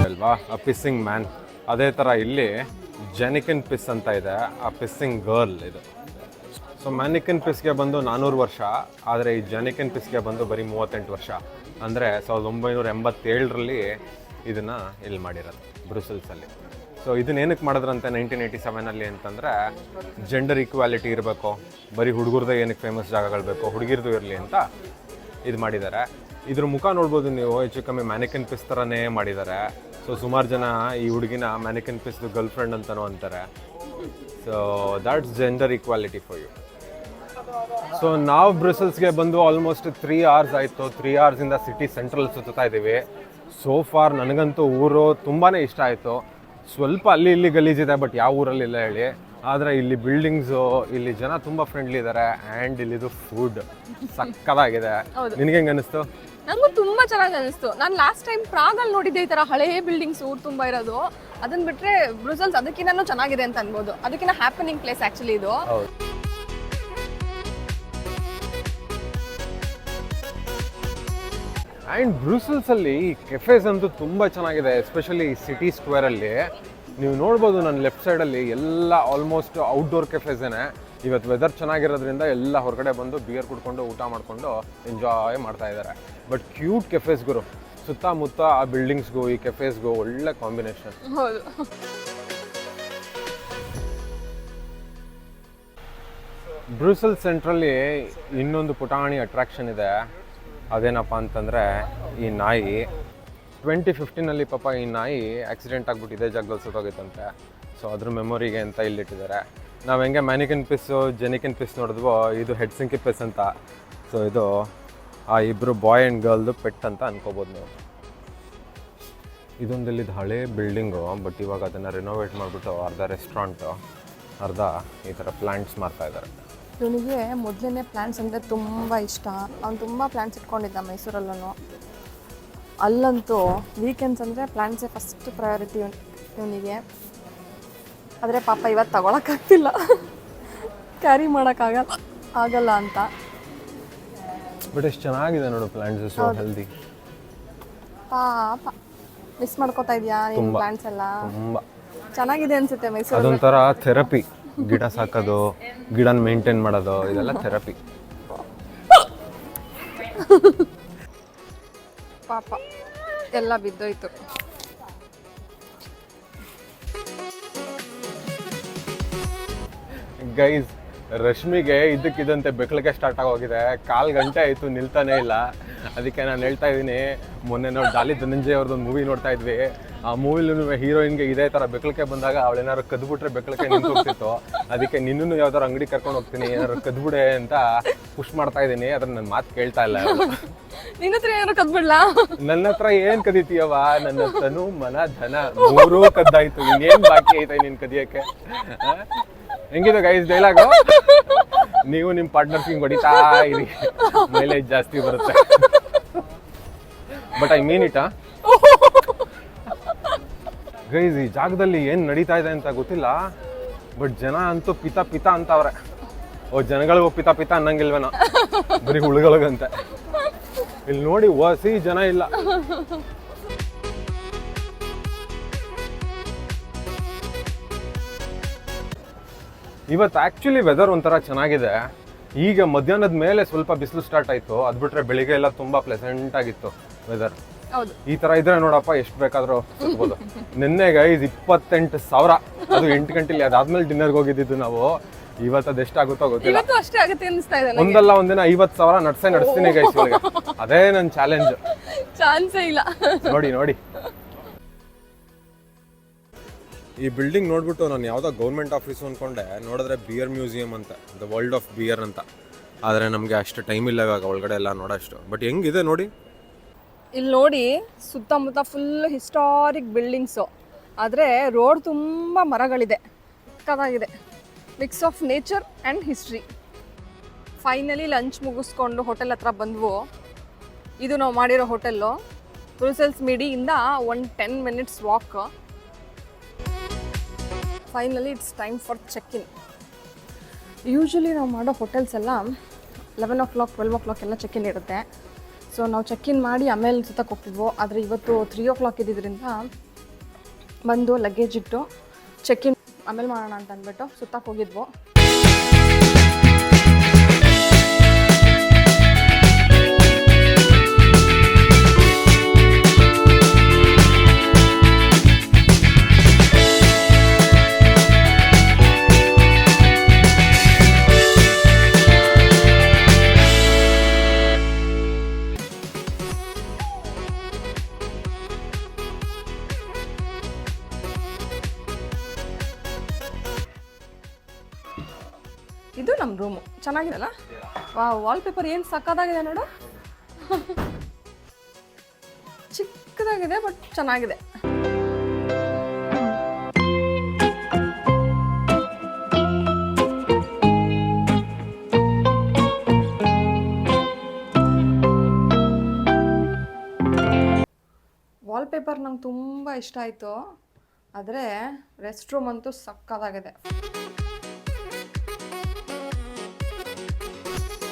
ಅಲ್ವಾ? ಆ ಪಿಸ್ಸಿಂಗ್ ಮ್ಯಾನ್ ಅದೇ ಥರ ಇಲ್ಲಿ ಜನಿಕನ್ ಪಿಸ್ ಅಂತ ಇದೆ. ಆ ಪಿಸ್ಸಿಂಗ್ ಗರ್ಲ್ ಇದು. ಸೊ ಮ್ಯಾನಿಕನ್ ಪಿಸ್ಗೆ ಬಂದು ನಾನ್ನೂರು ವರ್ಷ, ಆದರೆ ಈ ಜಾನಿಕನ್ ಪಿಸ್ಗೆ ಬಂದು ಬರೀ ಮೂವತ್ತೆಂಟು ವರ್ಷ. ಅಂದರೆ ಸಾವಿರದ ಒಂಬೈನೂರ ಎಂಬತ್ತೇಳರಲ್ಲಿ ಇದನ್ನು ಇಲ್ಲಿ ಮಾಡಿರೋದು ಬ್ರುಸೆಲ್ಸಲ್ಲಿ ಸೊ ಇದನ್ನ ಏನಕ್ಕೆ ಮಾಡಿದ್ರಂತೆ ನೈನ್ಟೀನ್ ಏಯ್ಟಿ ಸೆವೆನಲ್ಲಿ ಅಂತಂದರೆ ಜೆಂಡರ್ ಈಕ್ವಾಲಿಟಿ ಇರಬೇಕು, ಬರೀ ಹುಡುಗರ್ದೇ ಏನಕ್ಕೆ ಫೇಮಸ್ ಜಾಗಗಳು ಬೇಕು, ಹುಡುಗಿರ್ದು ಇರಲಿ ಅಂತ ಇದು ಮಾಡಿದ್ದಾರೆ ಇದ್ರ ಮುಖ ನೋಡ್ಬೋದು ನೀವು, ಹೆಚ್ಚು ಕಮ್ಮಿ ಮ್ಯಾನಿಕನ್ ಪಿಸ್ ಥರನೇ ಮಾಡಿದ್ದಾರೆ ಸೊ ಸುಮಾರು ಜನ ಈ ಹುಡುಗಿನ ಮ್ಯಾನಿಕನ್ ಪಿಸ್ದು ಗರ್ಲ್ ಫ್ರೆಂಡ್ ಅಂತಲೂ ಅಂತಾರೆ. So that's gender equality for you so ನಾವು ಬ್ರಸಲ್ಸ್ಗೆ ಬಂದು ಆಲ್ಮೋಸ್ಟ್ ತ್ರೀ ಅವರ್ಸ್ ಆಯಿತು. ತ್ರೀ ಅವರ್ಸಿಂದ ಸಿಟಿ ಸೆಂಟ್ರಲ್ ಸುತ್ತಾ ಇದ್ದೀವಿ. ಸೋ ಫಾರ್ ನನಗಂತೂ ಊರು ತುಂಬಾ ಇಷ್ಟ ಆಯಿತು. ಸ್ವಲ್ಪ ಅಲ್ಲಿ ಇಲ್ಲಿ ಗಲೀಜಿದೆ ಬಟ್ ಯಾವ ಊರಲ್ಲಿಲ್ಲ ಹೇಳಿ. ಆದರೆ ಇಲ್ಲಿ ಬಿಲ್ಡಿಂಗ್ಸು ಇಲ್ಲಿ ಜನ ತುಂಬ ಫ್ರೆಂಡ್ಲಿ ಇದ್ದಾರೆ ಆ್ಯಂಡ್ ಇಲ್ಲಿದು ಫುಡ್ ಸಕ್ಕದಾಗಿದೆ. ನಿನಗೆ ಹೆಂಗೆ ಅನಿಸ್ತು? ನನಗೂ ತುಂಬ ಚೆನ್ನಾಗಿ ಅನಿಸ್ತು. ನಾನು ಲಾಸ್ಟ್ ಟೈಮ್ ಪ್ರಾಗಲ್ಲಿ ನೋಡಿದ್ದೆ ಈ ಥರ ಹಳೆಯ ಬಿಲ್ಡಿಂಗ್ಸ್ ಊರು ತುಂಬ ಇರೋದು. ಅದನ್ನು ಬಿಟ್ಟರೆ ಬ್ರುಸಲ್ಸ್ ಅದಕ್ಕಿಂತ ಚೆನ್ನಾಗಿದೆ ಅಂತ ಅನ್ಬೋದು. ಅದಕ್ಕಿಂತ ಹ್ಯಾಪನಿಂಗ್ ಪ್ಲೇಸ್ ಆ್ಯಕ್ಚುಲಿ ಇದು. ಆ್ಯಂಡ್ ಬ್ರೂಸಲ್ಸಲ್ಲಿ ಈ ಕೆಫೆಸ್ ಅಂತೂ ತುಂಬ ಚೆನ್ನಾಗಿದೆ ಎಸ್ಪೆಷಲಿ ಸಿಟಿ ಸ್ಕ್ವೇರಲ್ಲಿ ನೀವು ನೋಡ್ಬೋದು ನನ್ನ ಲೆಫ್ಟ್ ಸೈಡಲ್ಲಿ ಎಲ್ಲ ಆಲ್ಮೋಸ್ಟ್ ಔಟ್ಡೋರ್ ಕೆಫೆಸೇನೆ ಇವತ್ತು ವೆದರ್ ಚೆನ್ನಾಗಿರೋದ್ರಿಂದ ಎಲ್ಲ ಹೊರಗಡೆ ಬಂದು ಬಿಯರ್ ಕುಡ್ಕೊಂಡು ಊಟ ಮಾಡಿಕೊಂಡು ಎಂಜಾಯ್ ಮಾಡ್ತಾ ಇದ್ದಾರೆ. ಬಟ್ ಕ್ಯೂಟ್ ಕೆಫೆಸ್ಗಳು ಸುತ್ತಮುತ್ತ ಆ ಬಿಲ್ಡಿಂಗ್ಸ್ಗೂ ಈ ಕೆಫೆಸ್ಗೂ ಒಳ್ಳೆ ಕಾಂಬಿನೇಷನ್ ಹೌದು. ಬ್ರೂಸಲ್ ಸೆಂಟ್ರಲ್ಲಿ ಇನ್ನೊಂದು ಪುಟಾಣಿ ಅಟ್ರಾಕ್ಷನ್ ಇದೆ. ಅದೇನಪ್ಪ ಅಂತಂದರೆ, ಈ ನಾಯಿ ಟ್ವೆಂಟಿ ಫಿಫ್ಟೀನಲ್ಲಿ ಪಾಪ ಈ ನಾಯಿ ಆಕ್ಸಿಡೆಂಟ್ ಆಗಿಬಿಟ್ಟಿದೆ ಜಾಗದಲ್ಲಿ ಸುತ್ತೋಗಿತ್ತಂತೆ. ಸೊ ಅದ್ರ ಮೆಮೊರಿಗೆ ಅಂತ ಇಲ್ಲಿಟ್ಟಿದ್ದಾರೆ. ನಾವು ಹೆಂಗೆ ಮ್ಯಾನಿಕನ್ ಪಿಸ್ಸು ಜೆನಿಕನ್ ಪಿಸ್ ನೋಡಿದ್ವೋ, ಇದು ಹೆಡ್ ಸಿಂಕಿ ಪಿಸ್ ಅಂತ. ಸೊ ಇದು ಆ ಇಬ್ಬರು ಬಾಯ್ ಆ್ಯಂಡ್ ಗರ್ಲ್ದು ಪೆಟ್ ಅಂತ ಅನ್ಕೋಬೋದು ನೀವು. ಇದೊಂದು ಇಲ್ಲಿದ್ದು ಹಳೇ ಬಿಲ್ಡಿಂಗು ಬಟ್ ಇವಾಗ ಅದನ್ನು ರಿನೋವೇಟ್ ಮಾಡಿಬಿಟ್ಟು ಅರ್ಧ ರೆಸ್ಟೋರೆಂಟು ಅರ್ಧ ಈ ಥರ ಪ್ಲ್ಯಾಂಟ್ಸ್ ಮಾಡ್ತಾಯಿದ್ದಾರೆ ಇದ್ದಾರೆ. ಇವನಿಗೆ ಮೊದಲನೇ ಪ್ಲ್ಯಾಂಟ್ಸ್ ಅಂದರೆ ತುಂಬ ಇಷ್ಟ. ಅವ್ನು ತುಂಬ ಪ್ಲ್ಯಾಂಟ್ಸ್ ಇಟ್ಕೊಂಡಿದ್ದ ಮೈಸೂರಲ್ಲೂ ಅಲ್ಲಂತೂ ವೀಕೆಂಡ್ಸ್ ಅಂದರೆ ಪ್ಲ್ಯಾಂಟ್ಸೇ ಫಸ್ಟ್ ಪ್ರಯಾರಿಟಿ ಇವನಿಗೆ. ಆದರೆ ಪಾಪ ಇವತ್ತು ತಗೊಳಕ್ಕಾಗ್ತಿಲ್ಲ ಕ್ಯಾರಿ ಮಾಡೋಕ್ಕಾಗಲ್ಲ ಆಗಲ್ಲ ಅಂತ. ಬಟ್ ಎಷ್ಟು ಚೆನ್ನಾಗಿದೆ ನೋಡು ಪ್ಲ್ಯಾಂಟ್ಸ್ ಹೆಲ್ದಿ ಪಾಪ. ಮಿಸ್ ಮಾಡ್ಕೋತಾ ಇದೆಯಾ ನಿಮ್ಮ. ಪ್ಲ್ಯಾಂಟ್ಸ್ ಎಲ್ಲ? ತುಂಬ. ಚೆನ್ನಾಗಿದೆ ಅನ್ಸುತ್ತೆ ಮೈಸೂರು ಅದೊಂಥರ ಥೆರಪಿ ಗಿಡ ಸಾಕೋದು ಗಿಡನ ಮೇಂಟೈನ್ ಮಾಡೋದು ಇದೆಲ್ಲ (laughs) ಥೆರಪಿ ಪಾಪ ಎಲ್ಲ ಬಿದ್ದೋಯ್ತು. ಗೈಸ್ ರಶ್ಮಿಗೆ ಇದಕ್ಕಿದಂತೆ ಬೆಕ್ಕಳಿಗೆ ಸ್ಟಾರ್ಟ್ ಆಗೋಗಿದೆ ಕಾಲು ಗಂಟೆ ಆಯ್ತು ನಿಲ್ತಾನೆ ಇಲ್ಲ. ಅದಕ್ಕೆ ನಾನು ಹೇಳ್ತಾ ಇದ್ದೀನಿ ಮೊನ್ನೆ ನಾವು ಡಾಲಿ ಧನಂಜಯ್ ಅವ್ರದ್ದೊಂದು ಮೂವಿ ನೋಡ್ತಾ ಇದ್ವಿ. ಆ ಮೂವಿಲೂ ಹೀರೋಯಿನ್ಗೆ ಇದೇ ತರ ಬೆಕ್ಕಳಿಕೆ ಬಂದಾಗ ಅವಳೇನಾದ್ರು ಕದ್ಬಿಟ್ರೆ ಬೆಕ್ಕಳಿಕೆ ನಿಂತು ಹೋಗ್ತಿತ್ತು. ಅದಕ್ಕೆ ನಿನ್ನೂ ಯಾವ್ದಾರು ಅಂಗಡಿ ಕರ್ಕೊಂಡು ಹೋಗ್ತೀನಿ ಏನಾದ್ರು ಕದ್ಬಿಡೆ ಅಂತ ಪುಷ್ ಮಾಡ್ತಾ ಇದ್ದೀನಿ. ಅದ್ರ ನನ್ನ ಮಾತು ಕೇಳ್ತಾ ಇಲ್ಲ. ನಿನ್ನ ಹತ್ರ ಏನಾದ್ರು ಕದ್ಬಿಡ್ಲಾ? ನನ್ನ ಹತ್ರ ಏನ್ ಕದೀತೀಯವ ನನ್ನ ತನು ಮನ ಧನ ಮೂರೂ ಕದ್ದಾಯ್ತು. ಇನ್ನೇನ್ ಬಾಕಿ ಐತೆ ನೀನ್ ಕದಿಯಕ್ಕೆ? ಹೆಂಗಿದೆ ಗೈಸ್ ಡೈಲಾಗು ನೀವು ನಿಮ್ಮ ಪಾರ್ಟ್ನರ್ಸ್ ಹಿಂಗೆ ಹೊಡಿತಾ ಇರಿ. ಮೈಲೇಜ್ ಜಾಸ್ತಿ ಬರುತ್ತೆ. But I mean it guys ಈ ಜಾಗದಲ್ಲಿ ಏನು ನಡೀತಾ ಇದೆ ಅಂತ ಗೊತ್ತಿಲ್ಲ. ಬಟ್ ಜನ ಅಂತೂ ಪಿತ ಪಿತ ಅಂತವ್ರೆ. ಓ ಜನಗಳಿಗೂ ಪಿತ ಪಿತ ಅನ್ನಂಗಿಲ್ವೇನೋ? ಬರೀ ಹುಳುಗಳಿಗಂತೆ. ಇಲ್ಲಿ ನೋಡಿ ವಸಿ ಜನ ಇಲ್ಲ. ಇವತ್ತು ಆ್ಯಕ್ಚುಲಿ ವೆದರ್ ಒಂಥರ ಚೆನ್ನಾಗಿದೆ. ಈಗ ಮಧ್ಯಾಹ್ನದ ಮೇಲೆ ಸ್ವಲ್ಪ ಬಿಸಿಲು ಸ್ಟಾರ್ಟ್ ಆಯ್ತು. ಅದು ಬಿಟ್ರೆ ಬೆಳಿಗ್ಗೆ ಎಲ್ಲ ತುಂಬಾ ಪ್ಲೆಸೆಂಟ್ ಆಗಿತ್ತು ವೆದರ್ ಈ ತರ ಇದ್ರೆ ನೋಡಪ್ಪ ಎಷ್ಟು ಬೇಕಾದ್ರೂ ಸಿಗ್ಬೋದು ನಿನ್ನೆ ಗೈಸ್ ಇಪ್ಪತ್ತೆಂಟು ಸಾವಿರ. ಅದು ಎಂಟು ಗಂಟೆಲಿ ಅದಾದ್ಮೇಲೆ ಡಿನ್ನರ್ಗೆ ಹೋಗಿದ್ದು ನಾವು. ಇವತ್ತು ಅದು ಎಷ್ಟಾಗುತ್ತೋ ಗೊತ್ತಿಲ್ಲ. ಒಂದಲ್ಲ ಒಂದಿನ ಐವತ್ತು ಸಾವಿರ ನಡ್ಸೇ ನಡೆಸ್ತೀನಿ ಗೈಸ್ ಇವಾಗ ಅದೇ ನನ್ನ ಚಾಲೆಂಜ್ ಚಾನ್ಸೇ ಇಲ್ಲ. ನೋಡಿ ನೋಡಿ. ಈ ಬಿಲ್ಡಿಂಗ್ ನೋಡ್ಬಿಟ್ಟು ನಾನು ಯಾವುದೋ ಗೌರ್ಮೆಂಟ್ ಆಫೀಸ್ ಅನ್ಕೊಂಡೆ, ನೋಡಿದ್ರೆ ಬಿಯರ್ ಮ್ಯೂಸಿಯಂ ಅಂತ ದ ವರ್ಲ್ಡ್ ಆಫ್ ಬಿಯರ್ ಅಂತ. ಆದರೆ ನಮಗೆ ಅಷ್ಟು ಟೈಮ್ ಇಲ್ಲ ಇವಾಗ, ಒಳಗಡೆ ಎಲ್ಲ ನೋಡೋಷ್ಟು. ಬಟ್ ಹೆಂಗಿದೆ ನೋಡಿ? ಇಲ್ಲಿ ನೋಡಿ, ಸುತ್ತಮುತ್ತ ಫುಲ್ ಹಿಸ್ಟಾರಿಕ್ ಬಿಲ್ಡಿಂಗ್ಸು ಆದರೆ ರೋಡ್ ತುಂಬ ಮರಗಳಿದೆ. ಚಿಕ್ಕದಾಗಿದೆ. Mix of nature and history finally lunch ಮುಗಿಸ್ಕೊಂಡು ಹೋಟೆಲ್ ಹತ್ರ ಬಂದ್ವು. ಇದು ನಾವು ಮಾಡಿರೋ ಹೋಟೆಲ್ಲು ಬ್ರೂಸೆಲ್ಸ್ ಮಿಡಿಯಿಂದ ಒಂದು ten minutes walk finally it's time for check in usually ನಾವು ಮಾಡೋ ಹೋಟೆಲ್ಸ್ ಎಲ್ಲ eleven o'clock twelve o'clock ಎಲ್ಲ ಚೆಕ್ ಇನ್ ಇರುತ್ತೆ. ಸೊ ನಾವು ಚೆಕ್ ಇನ್ ಮಾಡಿ ಆಮೇಲೆ ಸುತ್ತಕ್ಕೆ ಹೋಗ್ತಿದ್ವು, ಆದರೆ ಇವತ್ತು ತ್ರೀ ಓ ಕ್ಲಾಕ್ ಇದ್ದಿದ್ದರಿಂದ ಬಂದು ಲಗೇಜ್ ಇಟ್ಟು ಚೆಕ್ ಇನ್ ಆಮೇಲೆ ಮಾಡೋಣ ಅಂತ ಅಂದ್ಬಿಟ್ಟು ಸುತ್ತಕ್ಕೆ ಹೋಗಿದ್ವು. ರೂಮು ಚೆನ್ನಾಗಿದೆಲ್ಲ ವಾ ವಾಲ್ ಪೇಪರ್ ಏನು ಸಕ್ಕದಾಗಿದೆ ನೋಡು. ಚಿಕ್ಕದಾಗಿದೆ ಬಟ್ ಚೆನ್ನಾಗಿದೆ. ವಾಲ್ಪೇಪರ್ ನಂಗೆ ತುಂಬ ಇಷ್ಟ ಆಯಿತು. ಆದರೆ ರೆಸ್ಟ್ ರೂಮ್ ಅಂತೂ ಸಕ್ಕದಾಗಿದೆ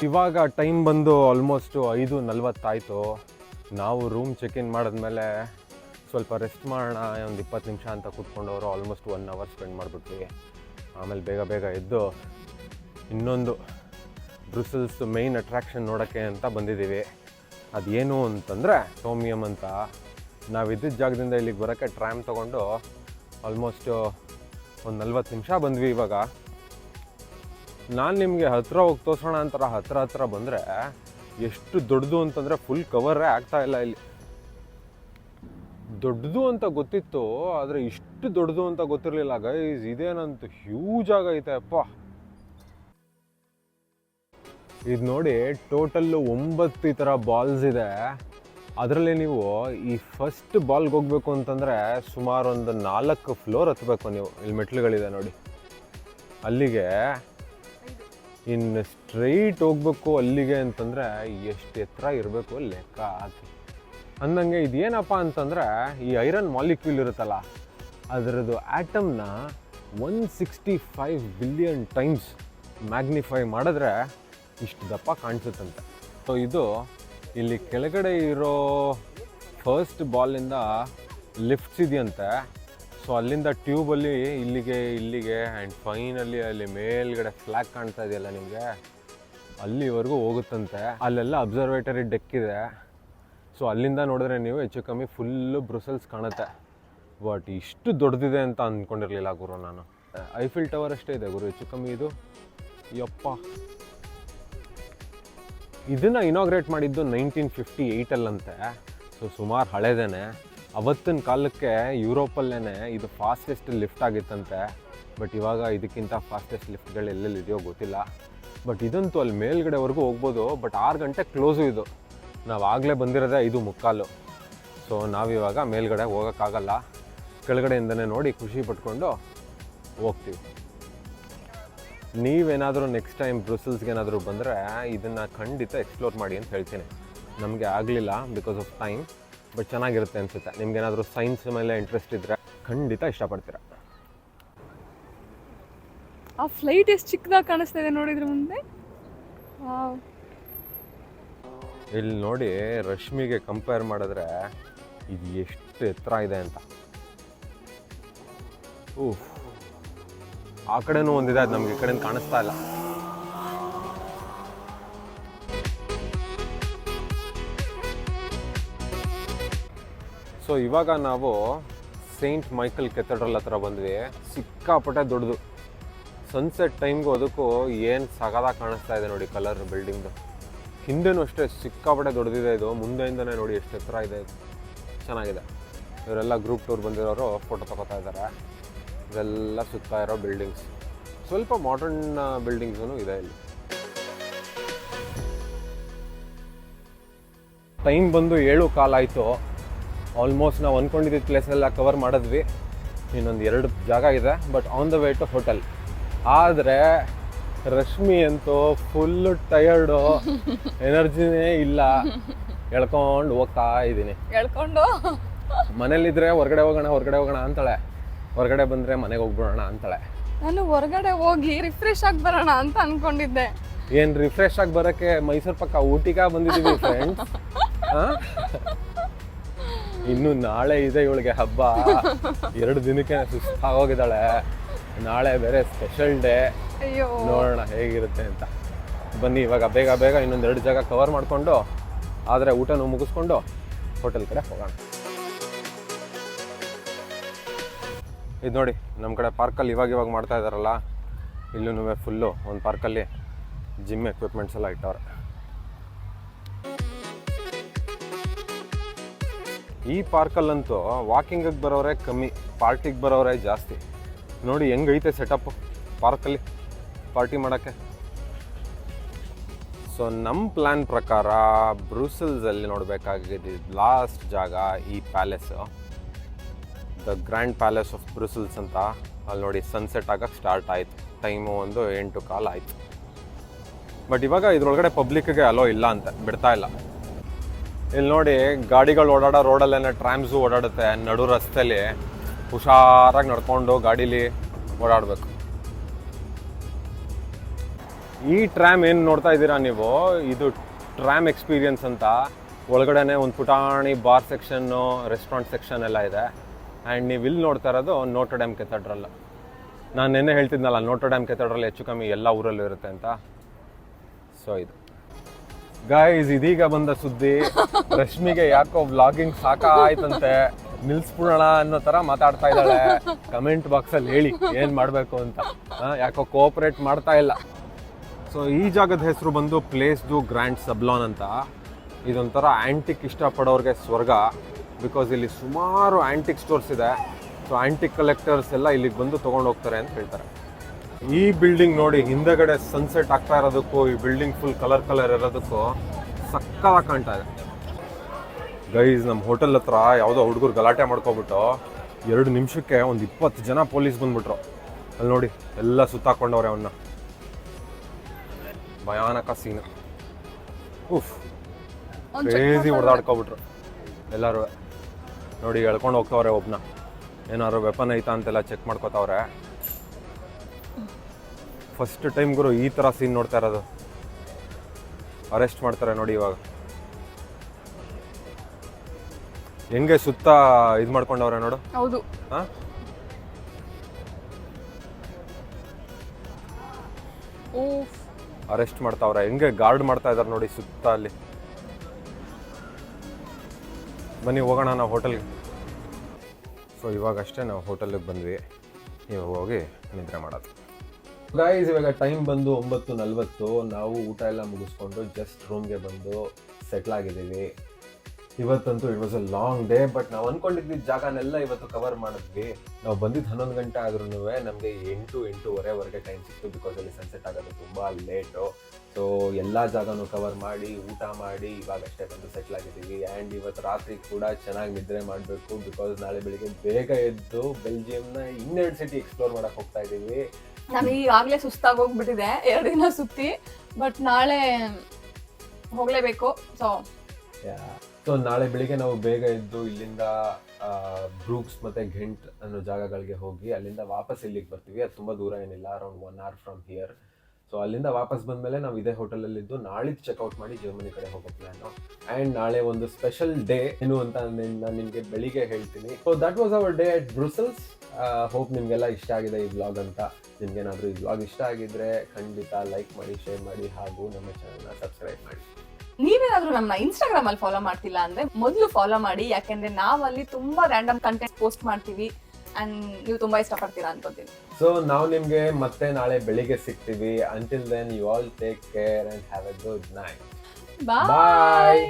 ಇವಾಗ ಟೈಮ್ ಬಂದು ಆಲ್ಮೋಸ್ಟು ಐದು ನಲ್ವತ್ತಾಯಿತು. ನಾವು ರೂಮ್ ಚೆಕ್ ಇನ್ ಮಾಡಿದ್ಮೇಲೆ ಸ್ವಲ್ಪ ರೆಸ್ಟ್ ಮಾಡೋಣ, ಒಂದು ಇಪ್ಪತ್ತು ನಿಮಿಷ ಅಂತ ಕೂತ್ಕೊಂಡವರು ಆಲ್ಮೋಸ್ಟ್ ಒನ್ ಅವರ್ ಸ್ಪೆಂಡ್ ಮಾಡಿಬಿಟ್ವಿ. ಆಮೇಲೆ ಬೇಗ ಬೇಗ ಎದ್ದು ಇನ್ನೊಂದು ಬ್ರುಸಲ್ಸ್ ಮೇಯ್ನ್ ಅಟ್ರಾಕ್ಷನ್ ನೋಡೋಕ್ಕೆ ಅಂತ ಬಂದಿದ್ದೀವಿ. ಅದೇನು ಅಂತಂದರೆ ಸೋಮಿಯಂ ಅಂತ. ನಾವು ಇದ್ದಿದ್ದ ಜಾಗದಿಂದ ಇಲ್ಲಿಗೆ ಬರೋಕ್ಕೆ ಟ್ರ್ಯಾಮ್ ತೊಗೊಂಡು ಆಲ್ಮೋಸ್ಟು ಒಂದು ನಲ್ವತ್ತು ನಿಮಿಷ ಬಂದ್ವಿ ಇವಾಗ. ನಾನು ನಿಮಗೆ ಹತ್ತಿರ ಹೋಗಿ ತೋರಿಸೋಣ ಅಂತಾರ ಹತ್ತಿರ ಹತ್ತಿರ ಬಂದರೆ ಎಷ್ಟು ದೊಡ್ಡದು ಅಂತಂದರೆ ಫುಲ್ ಕವರೇ ಇಲ್ಲ ಇಲ್ಲಿ. ದೊಡ್ಡದು ಅಂತ ಗೊತ್ತಿತ್ತು, ಆದರೆ ಇಷ್ಟು ದೊಡ್ಡದು ಅಂತ ಗೊತ್ತಿರಲಿಲ್ಲ ಗೈಸ್ ಇದೇನಂತೂ ಹ್ಯೂಜ್ ಆಗೈತೆ, ಅಪ್ಪ. ಇದು ನೋಡಿ ಟೋಟಲ್ಲು ಒಂಬತ್ತು ಈ ಥರ ಬಾಲ್ಸ್ ಇದೆ. ಅದರಲ್ಲಿ ನೀವು ಈ ಫಸ್ಟ್ ಬಾಲ್ಗೆ ಹೋಗಬೇಕು ಅಂತಂದರೆ ಸುಮಾರು ಒಂದು ನಾಲ್ಕು ಫ್ಲೋರ್ ಹತ್ತಬೇಕು ನೀವು. ಇಲ್ಲಿ ಮೆಟ್ಲುಗಳಿದೆ ನೋಡಿ. ಅಲ್ಲಿಗೆ ಇನ್ನು ಸ್ಟ್ರೈಟ್ ಹೋಗ್ಬೇಕು ಅಲ್ಲಿಗೆ ಅಂತಂದರೆ ಎಷ್ಟು ಎತ್ತರ ಇರಬೇಕು ಲೆಕ್ಕ ಹಾಕಿ. ಅಂದಂಗೆ ಇದೇನಪ್ಪ ಅಂತಂದರೆ ಈ ಐರನ್ ಮಾಲಿಕ್ಯೂಲ್ ಇರುತ್ತಲ್ಲ, ಅದರದ್ದು ಆ್ಯಟಮ್ನ one sixty five billion times magnify ಮಾಡಿದ್ರೆ ಇಷ್ಟು ದಪ್ಪ ಕಾಣಿಸುತ್ತಂತೆ. ಸೊ ಇದು ಇಲ್ಲಿ ಕೆಳಗಡೆ ಇರೋ ಫಸ್ಟ್ ಬಾಲಿಂದ ಲಿಫ್ಟ್ಸ್ ಇದೆಯಂತೆ. ಸೊ ಅಲ್ಲಿಂದ ಟ್ಯೂಬಲ್ಲಿ ಇಲ್ಲಿಗೆ ಇಲ್ಲಿಗೆ ಆ್ಯಂಡ್ ಫೈನಲ್ಲಿ ಅಲ್ಲಿ ಮೇಲ್ಗಡೆ ಫ್ಲ್ಯಾಗ್ ಕಾಣ್ತಾ ಇದೆಯಲ್ಲ ನಿಮಗೆ? ಅಲ್ಲಿವರೆಗೂ ಹೋಗುತ್ತಂತೆ. ಅಲ್ಲೆಲ್ಲ ಅಬ್ಸರ್ವೇಟರಿ ಡೆಕ್ ಇದೆ. ಸೊ ಅಲ್ಲಿಂದ ನೋಡಿದ್ರೆ ನೀವು ಹೆಚ್ಚು ಕಮ್ಮಿ ಫುಲ್ಲು ಬ್ರುಸೆಲ್ಸ್ ಕಾಣುತ್ತೆ. ಬಟ್ ಇಷ್ಟು ದೊಡ್ಡದಿದೆ ಅಂತ ಅಂದ್ಕೊಂಡಿರಲಿಲ್ಲ ಗುರು ನಾನು. ಐಫಿಲ್ ಟವರ್ ಅಷ್ಟೇ ಇದೆ ಗುರು, ಹೆಚ್ಚು ಕಮ್ಮಿ ಇದು. ಯಪ್ಪ. ಇದನ್ನು ಇನಾಗ್ರೇಟ್ ಮಾಡಿದ್ದು ನೈನ್ಟೀನ್ ಫಿಫ್ಟಿ ಏಯ್ಟಲ್ಲಂತೆ ಸೊ ಸುಮಾರು ಹಳೇದೇನೆ. ಅವತ್ತಿನ ಕಾಲಕ್ಕೆ ಯುರೋಪಲ್ಲೇ ಇದು ಫಾಸ್ಟೆಸ್ಟ್ ಲಿಫ್ಟ್ ಆಗಿತ್ತಂತೆ. ಬಟ್ ಇವಾಗ ಇದಕ್ಕಿಂತ ಫಾಸ್ಟೆಸ್ಟ್ ಲಿಫ್ಟ್ಗಳು ಎಲ್ಲೆಲ್ಲಿ ಇದೆಯೋ ಗೊತ್ತಿಲ್ಲ. ಬಟ್ ಇದಂತೂ ಅಲ್ಲಿ ಮೇಲ್ಗಡೆವರೆಗೂ ಹೋಗ್ಬೋದು. ಬಟ್ ಆರು ಗಂಟೆ ಕ್ಲೋಸು ಇದು. ನಾವು ಆಗಲೇ ಬಂದಿರೋದೇ ಇದು ಮುಕ್ಕಾಲು. ಸೊ ನಾವಿವಾಗ ಮೇಲ್ಗಡೆ ಹೋಗೋಕ್ಕಾಗಲ್ಲ. ಕೆಳಗಡೆಯಿಂದನೇ ನೋಡಿ ಖುಷಿ ಪಟ್ಕೊಂಡು ಹೋಗ್ತೀವಿ. ನೀವೇನಾದರೂ ನೆಕ್ಸ್ಟ್ ಟೈಮ್ ಬ್ರುಸಲ್ಸ್ಗೆ ಏನಾದರೂ ಬಂದರೆ ಇದನ್ನು ಖಂಡಿತ ಎಕ್ಸ್ಪ್ಲೋರ್ ಮಾಡಿ ಅಂತ ಹೇಳ್ತೀನಿ. ನಮಗೆ ಆಗಲಿಲ್ಲ ಬಿಕಾಸ್ ಆಫ್ ಟೈಮ್ ಬಟ್ ಚೆನ್ನಾಗಿರುತ್ತೆ ಅನಿಸುತ್ತೆ. ನಿಮ್ಗೇನಾದರೂ ಸೈನ್ಸ್ ಮೇಲೆ ಇಂಟ್ರೆಸ್ಟ್ ಇದ್ದರೆ ಖಂಡಿತ ಇಷ್ಟಪಡ್ತೀರ. ಆ ಫ್ಲೈಟ್ ಎಷ್ಟು ಚಿಕ್ಕದಾಗಿ ಕಾಣಿಸ್ತಾ ಇದೆ ನೋಡಿದ್ರೆ ಮುಂದೆ? ಇಲ್ಲಿ ನೋಡಿ ರಶ್ಮಿಗೆ ಕಂಪೇರ್ ಮಾಡಿದ್ರೆ ಇದು ಎಷ್ಟು ಎತ್ತರ ಇದೆ ಅಂತ. ಊಹ್ ಆ ಕಡೆನೂ ಒಂದಿದೆ ಅದು ನಮ್ಗೆ ಈ ಕಡೆಯಿಂದ ಕಾಣಿಸ್ತಾ ಇಲ್ಲ. ಸೊ ಇವಾಗ ನಾವು ಸೇಂಟ್ ಮೈಕಲ್ ಕೆಥಡ್ರಲ್ ಹತ್ರ ಬಂದ್ವಿ. ಸಿಕ್ಕಾಪಟ್ಟೆ ದೊಡ್ಡದು. ಸನ್ಸೆಟ್ ಟೈಮ್ಗೂ ಅದಕ್ಕೂ ಏನು ಸಗದಾಗ ಕಾಣಿಸ್ತಾ ಇದೆ ನೋಡಿ ಕಲರ್ ಬಿಲ್ಡಿಂಗ್ದು ಹಿಂದೆನೂ ಅಷ್ಟೇ ಸಿಕ್ಕಾಪಟ್ಟೆ ದೊಡ್ಡದಿದೆ ಇದು. ಮುಂದೆಯಿಂದನೇ ನೋಡಿ ಎಷ್ಟು ಎತ್ತರ ಇದೆ. ಚೆನ್ನಾಗಿದೆ. ಇವರೆಲ್ಲ ಗ್ರೂಪ್ ಟೂರ್ ಬಂದಿರೋರು ಫೋಟೋ ತಗೋತಾ ಇದ್ದಾರೆ. ಇದೆಲ್ಲ ಸುತ್ತಾ ಇರೋ ಬಿಲ್ಡಿಂಗ್ಸ್ ಸ್ವಲ್ಪ ಮಾಡರ್ನ್ ಬಿಲ್ಡಿಂಗ್ಸೂ ಇದೆ ಇಲ್ಲಿ. ಟೈಮ್ ಬಂದು ಏಳು ಕಾಲ ಆಯಿತು. ಆಲ್ಮೋಸ್ಟ್ ನಾವು ಅಂದ್ಕೊಂಡಿದ್ದ ಪ್ಲೇಸೆಲ್ಲ ಕವರ್ ಮಾಡಿದ್ವಿ. ಇನ್ನೊಂದು ಎರಡು ಜಾಗ ಇದೆ but on the way to hotel ಆದರೆ ರಶ್ಮಿ ಅಂತೂ ಫುಲ್ಲು ಟಯರ್ಡು ಎನರ್ಜಿನೇ ಇಲ್ಲ. ಎಳ್ಕೊಂಡು ಹೋಗ್ತಾ ಇದ್ದೀನಿ. ಎಳ್ಕೊಂಡು? ಮನೇಲಿದ್ರೆ ಹೊರಗಡೆ ಹೋಗೋಣ ಹೊರಗಡೆ ಹೋಗೋಣ ಅಂತಾಳೆ. ಹೊರಗಡೆ ಬಂದರೆ ಮನೆಗೆ ಹೋಗ್ಬಿಡೋಣ ಅಂತಾಳೆ. ನಾನು ಹೊರಗಡೆ ಹೋಗಿ ರಿಫ್ರೆಶ್ ಆಗಿ ಬರೋಣ ಅಂತ ಅನ್ಕೊಂಡಿದ್ದೆ. ಏನು ರಿಫ್ರೆಶ್ ಆಗಿ ಬರೋಕ್ಕೆ ಮೈಸೂರು ಪಕ್ಕ ಊಟಿಗ ಬಂದಿದ್ದೀವಿ ಫ್ರೆಂಡ್ಸ್ (laughs) ಇನ್ನು ನಾಳೆ ಇದೆ ಇವಳಿಗೆ ಹಬ್ಬ. (laughs) ಎರಡು ದಿನಕ್ಕೆ ಸುಸ್ತಾಗೋಗಿದ್ದಾಳೆ. ನಾಳೆ ಬೇರೆ ಸ್ಪೆಷಲ್ ಡೇ ನೋಡೋಣ ಹೇಗಿರುತ್ತೆ ಅಂತ. ಬನ್ನಿ ಇವಾಗ ಬೇಗ ಬೇಗ ಇನ್ನೊಂದು ಎರಡು ಜಾಗ ಕವರ್ ಮಾಡಿಕೊಂಡು ಆದರೆ ಊಟನೂ ಮುಗಿಸ್ಕೊಂಡು ಹೋಟೆಲ್ ಕಡೆ ಹೋಗೋಣ. ಇದು ನೋಡಿ ನಮ್ಮ ಕಡೆ ಪಾರ್ಕಲ್ಲಿ ಇವಾಗ ಇವಾಗ ಮಾಡ್ತಾ ಇದ್ದಾರಲ್ಲ ಇಲ್ಲೂ ಫುಲ್ಲು ಒಂದು ಪಾರ್ಕಲ್ಲಿ ಜಿಮ್ ಎಕ್ವಿಪ್ಮೆಂಟ್ಸ್ ಎಲ್ಲ ಇಟ್ಟವ್ರೆ. ಈ ಪಾರ್ಕಲ್ಲಂತೂ ವಾಕಿಂಗಿಗೆ ಬರೋರೆ ಕಮ್ಮಿ, ಪಾರ್ಟಿಗೆ ಬರೋರೆ ಜಾಸ್ತಿ. ನೋಡಿ ಹೆಂಗೈತೆ ಸೆಟಪ್ ಪಾರ್ಕಲ್ಲಿ ಪಾರ್ಟಿ ಮಾಡೋಕ್ಕೆ. ಸೊ ನಮ್ಮ ಪ್ಲ್ಯಾನ್ ಪ್ರಕಾರ ಬ್ರೂಸಲ್ಸಲ್ಲಿ ನೋಡಬೇಕಾಗಿದ್ದು ಲಾಸ್ಟ್ ಜಾಗ ಈ palace the grand palace of Brussels ಅಂತ ಅಲ್ಲಿ ನೋಡಿ ಸನ್ಸೆಟ್ ಆಗೋಕ್ಕೆ ಸ್ಟಾರ್ಟ್ ಆಯಿತು. ಟೈಮು ಒಂದು ಎಂಟು ಕಾಲ ಆಯಿತು. ಬಟ್ ಇವಾಗ ಇದ್ರೊಳಗಡೆ ಪಬ್ಲಿಕ್ಗೆ ಅಲೋ ಇಲ್ಲ ಅಂತ, ಬಿಡ್ತಾ ಇಲ್ಲ. ಇಲ್ಲಿ ನೋಡಿ ಗಾಡಿಗಳು ಓಡಾಡೋ ರೋಡಲ್ಲೇ ಟ್ರಾಮ್ಸು ಓಡಾಡುತ್ತೆ. ನಡು ರಸ್ತೆಯಲ್ಲಿ ಹುಷಾರಾಗಿ ನಡ್ಕೊಂಡು ಗಾಡೀಲಿ ಓಡಾಡಬೇಕು. ಈ ಟ್ರ್ಯಾಮ್ ಏನು ನೋಡ್ತಾ ಇದ್ದೀರಾ ನೀವು? ಇದು ಟ್ರ್ಯಾಮ್ ಎಕ್ಸ್ಪೀರಿಯನ್ಸ್ ಅಂತ. ಒಳಗಡೆನೆ ಒಂದು ಪುಟಾಣಿ ಬಾರ್ ಸೆಕ್ಷನ್ನು, ರೆಸ್ಟೋರೆಂಟ್ ಸೆಕ್ಷನ್ ಎಲ್ಲ ಇದೆ. ಆ್ಯಂಡ್ ನೀವು ಇಲ್ಲಿ ನೋಡ್ತಾ ಇರೋದು ನೋಟೋ ಡ್ಯಾಮ್ ಕೆಥಡ್ರಲ್ ನಾನು ನಿನ್ನೆ ಹೇಳ್ತಿದ್ನಲ್ಲ ನೋಟೋ ಡ್ಯಾಮ್ ಕೆಥಡ್ರಲ್ ಹೆಚ್ಚು ಕಮ್ಮಿ ಎಲ್ಲ ಊರಲ್ಲೂ ಇರುತ್ತೆ ಅಂತ. ಸೊ ಇದು. ಗೈಸ್ ಇದೀಗ ಬಂದ ಸುದ್ದಿ, ರಶ್ಮಿಗೆ ಯಾಕೋ ವ್ಲಾಗಿಂಗ್ ಸಾಕಾಯ್ತಂತೆ, ನಿಲ್ಸ್ಬಿಡೋಣ ಅನ್ನೋ ತರ ಮಾತಾಡ್ತಾ ಇದ್ದಾಳೆ. ಕಮೆಂಟ್ ಬಾಕ್ಸ್ ಅಲ್ಲಿ ಹೇಳಿ, ಏನ್ ಮಾಡ್ಬೇಕು ಅಂತ. ಯಾಕೋ ಕೋಆಪರೇಟ್ ಮಾಡ್ತಾ ಇಲ್ಲ. ಸೊ ಈ ಜಾಗದ ಹೆಸರು ಬಂದು ಪ್ಲೇಸ್ ದು ಗ್ರ್ಯಾಂಡ್ ಸಬ್ಲಾನ್ ಅಂತ. ಇದೊಂಥರ ಆಂಟಿಕ್ ಇಷ್ಟಪಡೋರಿಗೆ ಸ್ವರ್ಗ. ಬಿಕಾಸ್ ಇಲ್ಲಿ ಸುಮಾರು ಆಂಟಿಕ್ ಸ್ಟೋರ್ಸ್ ಇದೆ. ಸೊ ಆಂಟಿಕ್ ಕಲೆಕ್ಟರ್ಸ್ ಎಲ್ಲ ಇಲ್ಲಿಗೆ ಬಂದು ತೊಗೊಂಡು ಹೋಗ್ತಾರೆ ಅಂತ ಹೇಳ್ತಾರೆ. ಈ ಬಿಲ್ಡಿಂಗ್ ನೋಡಿ ಹಿಂದೆಗಡೆ ಸನ್ಸೆಟ್ ಆಗ್ತಾ ಇರೋದಕ್ಕೂ ಈ ಬಿಲ್ಡಿಂಗ್ ಫುಲ್ ಕಲರ್ ಕಲರ್ ಇರೋದಕ್ಕೂ ಸಕ್ಕತ್ತಾಗಿ ಕಾಣ್ತಾ ಇದೆ. ಗೈಸ್ ನಮ್ಮ ಹೋಟೆಲ್ ಹತ್ರ ಯಾವುದೋ ಹುಡುಗರು ಗಲಾಟೆ ಮಾಡ್ಕೊಬಿಟ್ಟು ಎರಡು ನಿಮಿಷಕ್ಕೆ ಒಂದು ಇಪ್ಪತ್ತು ಜನ ಪೊಲೀಸ್ ಬಂದ್ಬಿಟ್ರು. ಅಲ್ಲಿ ನೋಡಿ ಎಲ್ಲ ಸುತ್ತಾಕೊಂಡವ್ರೆ ಅವನ್ನ ಭಯಾನಕ ಸೀನ್ ಉಫ್ ಕ್ರೇಜಿ ಹೊಡೆದಾಡ್ಕೊಬಿಟ್ರು. ಎಲ್ಲರೂ. ನೋಡಿ ಎಳ್ಕೊಂಡು ಹೋಗ್ತವ್ರೆ ಒಬ್ನ. ಏನಾದ್ರು ವೆಪನ್ ಐತಾ ಅಂತೆಲ್ಲ ಚೆಕ್ ಮಾಡ್ಕೋತಾವ್ರೆ. ಫಸ್ಟ್ ಟೈಮ್ ಗುರು ಈ ಥರ ಸೀನ್ ನೋಡ್ತಾ ಇರೋದು. ಅರೆಸ್ಟ್ ಮಾಡ್ತಾರೆ ನೋಡಿ ಇವಾಗ. ಹೆಂಗೆ ಸುತ್ತ ಇದು ಮಾಡ್ಕೊಂಡವ್ರೆ ನೋಡು. ಹೌದು. ಅರೆಸ್ಟ್ ಮಾಡ್ತಾವ್ರೆ. ಹೆಂಗೆ ಗಾರ್ಡ್ ಮಾಡ್ತಾ ಇದಾರೆ ನೋಡಿ ಸುತ್ತ ಅಲ್ಲಿ. ಬನ್ನಿ ಹೋಗೋಣ ನಾವು ಹೋಟೆಲ್ಗೆ ಸೊ ಇವಾಗಷ್ಟೇ ನಾವು ಹೋಟೆಲ್ಗೆ ಬಂದ್ವಿ. ನೀವು ಹೋಗಿ ನಿದ್ರೆ ಮಾಡೋದು. ಗೈಸ್ ಇವಾಗ ಟೈಮ್ ಬಂದು ಒಂಬತ್ತು ನಲ್ವತ್ತು. ನಾವು ಊಟ ಎಲ್ಲ ಮುಗಿಸ್ಕೊಂಡು ಜಸ್ಟ್ ರೂಮ್ಗೆ ಬಂದು ಸೆಟ್ಲ್ ಆಗಿದ್ದೀವಿ. ಇವತ್ತಂತೂ it was a long day but ನಾವು ಅಂದ್ಕೊಂಡಿದ್ವಿ ಜಾಗನೆಲ್ಲ ಇವತ್ತು ಕವರ್ ಮಾಡಿದ್ವಿ. ನಾವು ಬಂದಿದ್ದು ಹನ್ನೊಂದು ಗಂಟೆ ಆದ್ರೂ ನಮಗೆ ಎಂಟು ಎಂಟೂವರೆವರೆಗೆ ಟೈಮ್ ಸಿಕ್ತು ಬಿಕಾಸ್ ಅಲ್ಲಿ ಸನ್ಸೆಟ್ ಆಗೋದು ತುಂಬ ಲೇಟು ಸೊ ಎಲ್ಲ ಜಾಗನೂ ಕವರ್ ಮಾಡಿ, ಊಟ ಮಾಡಿ ಇವಾಗಷ್ಟೇ ಬಂದು ಸೆಟ್ಲ್ ಆಗಿದ್ದೀವಿ. ಆ್ಯಂಡ್ ಇವತ್ತು ರಾತ್ರಿ ಕೂಡ ಚೆನ್ನಾಗಿ ನಿದ್ರೆ ಮಾಡಬೇಕು ಬಿಕಾಸ್ ನಾಳೆ ಬೆಳಿಗ್ಗೆ ಬೇಗ ಎದ್ದು ಬೆಲ್ಜಿಯಂನ ಇನ್ನೆರಡು ಸಿಟಿ ಎಕ್ಸ್ಪ್ಲೋರ್ ಮಾಡೋಕ್ಕೆ ಹೋಗ್ತಾ ಇದ್ದೀವಿ ನಮಗೆ ಈಗಾಗಲೇ ಸುಸ್ತಾಗಿ ಹೋಗ್ಬಿಟ್ಟಿದೆ. ಎರಡು ದಿನ ಸುತ್ತಿ ಬಟ್ ನಾಳೆ ಹೋಗ್ಲೇಬೇಕು. ಸೊ ಸೊ ನಾಳೆ ಬೆಳಿಗ್ಗೆ ನಾವು ಬೇಗ ಎದ್ದು ಇಲ್ಲಿಂದ ಬ್ರೂಕ್ಸ್ ಮತ್ತೆ ಘೆಂಟ್ ಅನ್ನೋ ಜಾಗಗಳಿಗೆ ಹೋಗಿ ಅಲ್ಲಿಂದ ವಾಪಸ್ ಇಲ್ಲಿಗೆ ಬರ್ತೀವಿ. ಅದು ತುಂಬ ದೂರ ಏನಿಲ್ಲ around one hour from here so ಅಲ್ಲಿಂದ ವಾಪಸ್ ಬಂದಮೇಲೆ ನಾವು ಇದೇ ಹೋಟೆಲಲ್ಲಿ ಇದ್ದು ನಾಳಿದ್ದು ಚೆಕ್ಔಟ್ ಮಾಡಿ ಜರ್ಮನಿ ಕಡೆ ಹೋಗೋ ಪ್ಲ್ಯಾನು ಆ್ಯಂಡ್ ನಾಳೆ ಒಂದು ಸ್ಪೆಷಲ್ ಡೇ ಏನು ಅಂತ ನಾನು ನಿಮಗೆ ಬೆಳಿಗ್ಗೆ ಹೇಳ್ತೀನಿ. So that was our day at Brussels hope ನಿಮಗೆಲ್ಲ ಇಷ್ಟ ಆಗಿದೆ ಈ ಬ್ಲಾಗ್ ಅಂತ. ನಿಮ್ಗೇನಾದರೂ ಈ ಬ್ಲಾಗ್ ಇಷ್ಟ ಆಗಿದ್ರೆ ಖಂಡಿತ ಲೈಕ್ ಮಾಡಿ ಶೇರ್ ಮಾಡಿ ಹಾಗೂ ನಮ್ಮ ಚಾನಲ್ನ ಸಬ್ಸ್ಕ್ರೈಬ್ ಮಾಡಿ. ನೀವೇನಾದ್ರೂ ನಮ್ಮ ಇನ್ಸ್ಟಾಗ್ರಾಮ್ ಅಲ್ಲಿ ಫಾಲೋ ಮಾಡ್ತಿಲ್ಲ ಅಂದ್ರೆ ಮೊದಲು ಫಾಲೋ ಮಾಡಿ. ಯಾಕೆಂದ್ರೆ ನಾವು ಅಲ್ಲಿ ತುಂಬಾ ರ್ಯಾಂಡಮ್ ಕಂಟೆಂಟ್ ಪೋಸ್ಟ್ ಮಾಡ್ತೀವಿ ಅಂಡ್ ನೀವು ತುಂಬಾ ಇಷ್ಟಪಡ್ತೀರಾ ಅನ್ಕೋತೀನಿ. ಸೊ ನಾವು ನಿಮಗೆ ಮತ್ತೆ ನಾಳೆ ಬೆಳಿಗ್ಗೆ ಸಿಗ್ತೀವಿ. Until then you all take care and have a good night bye bye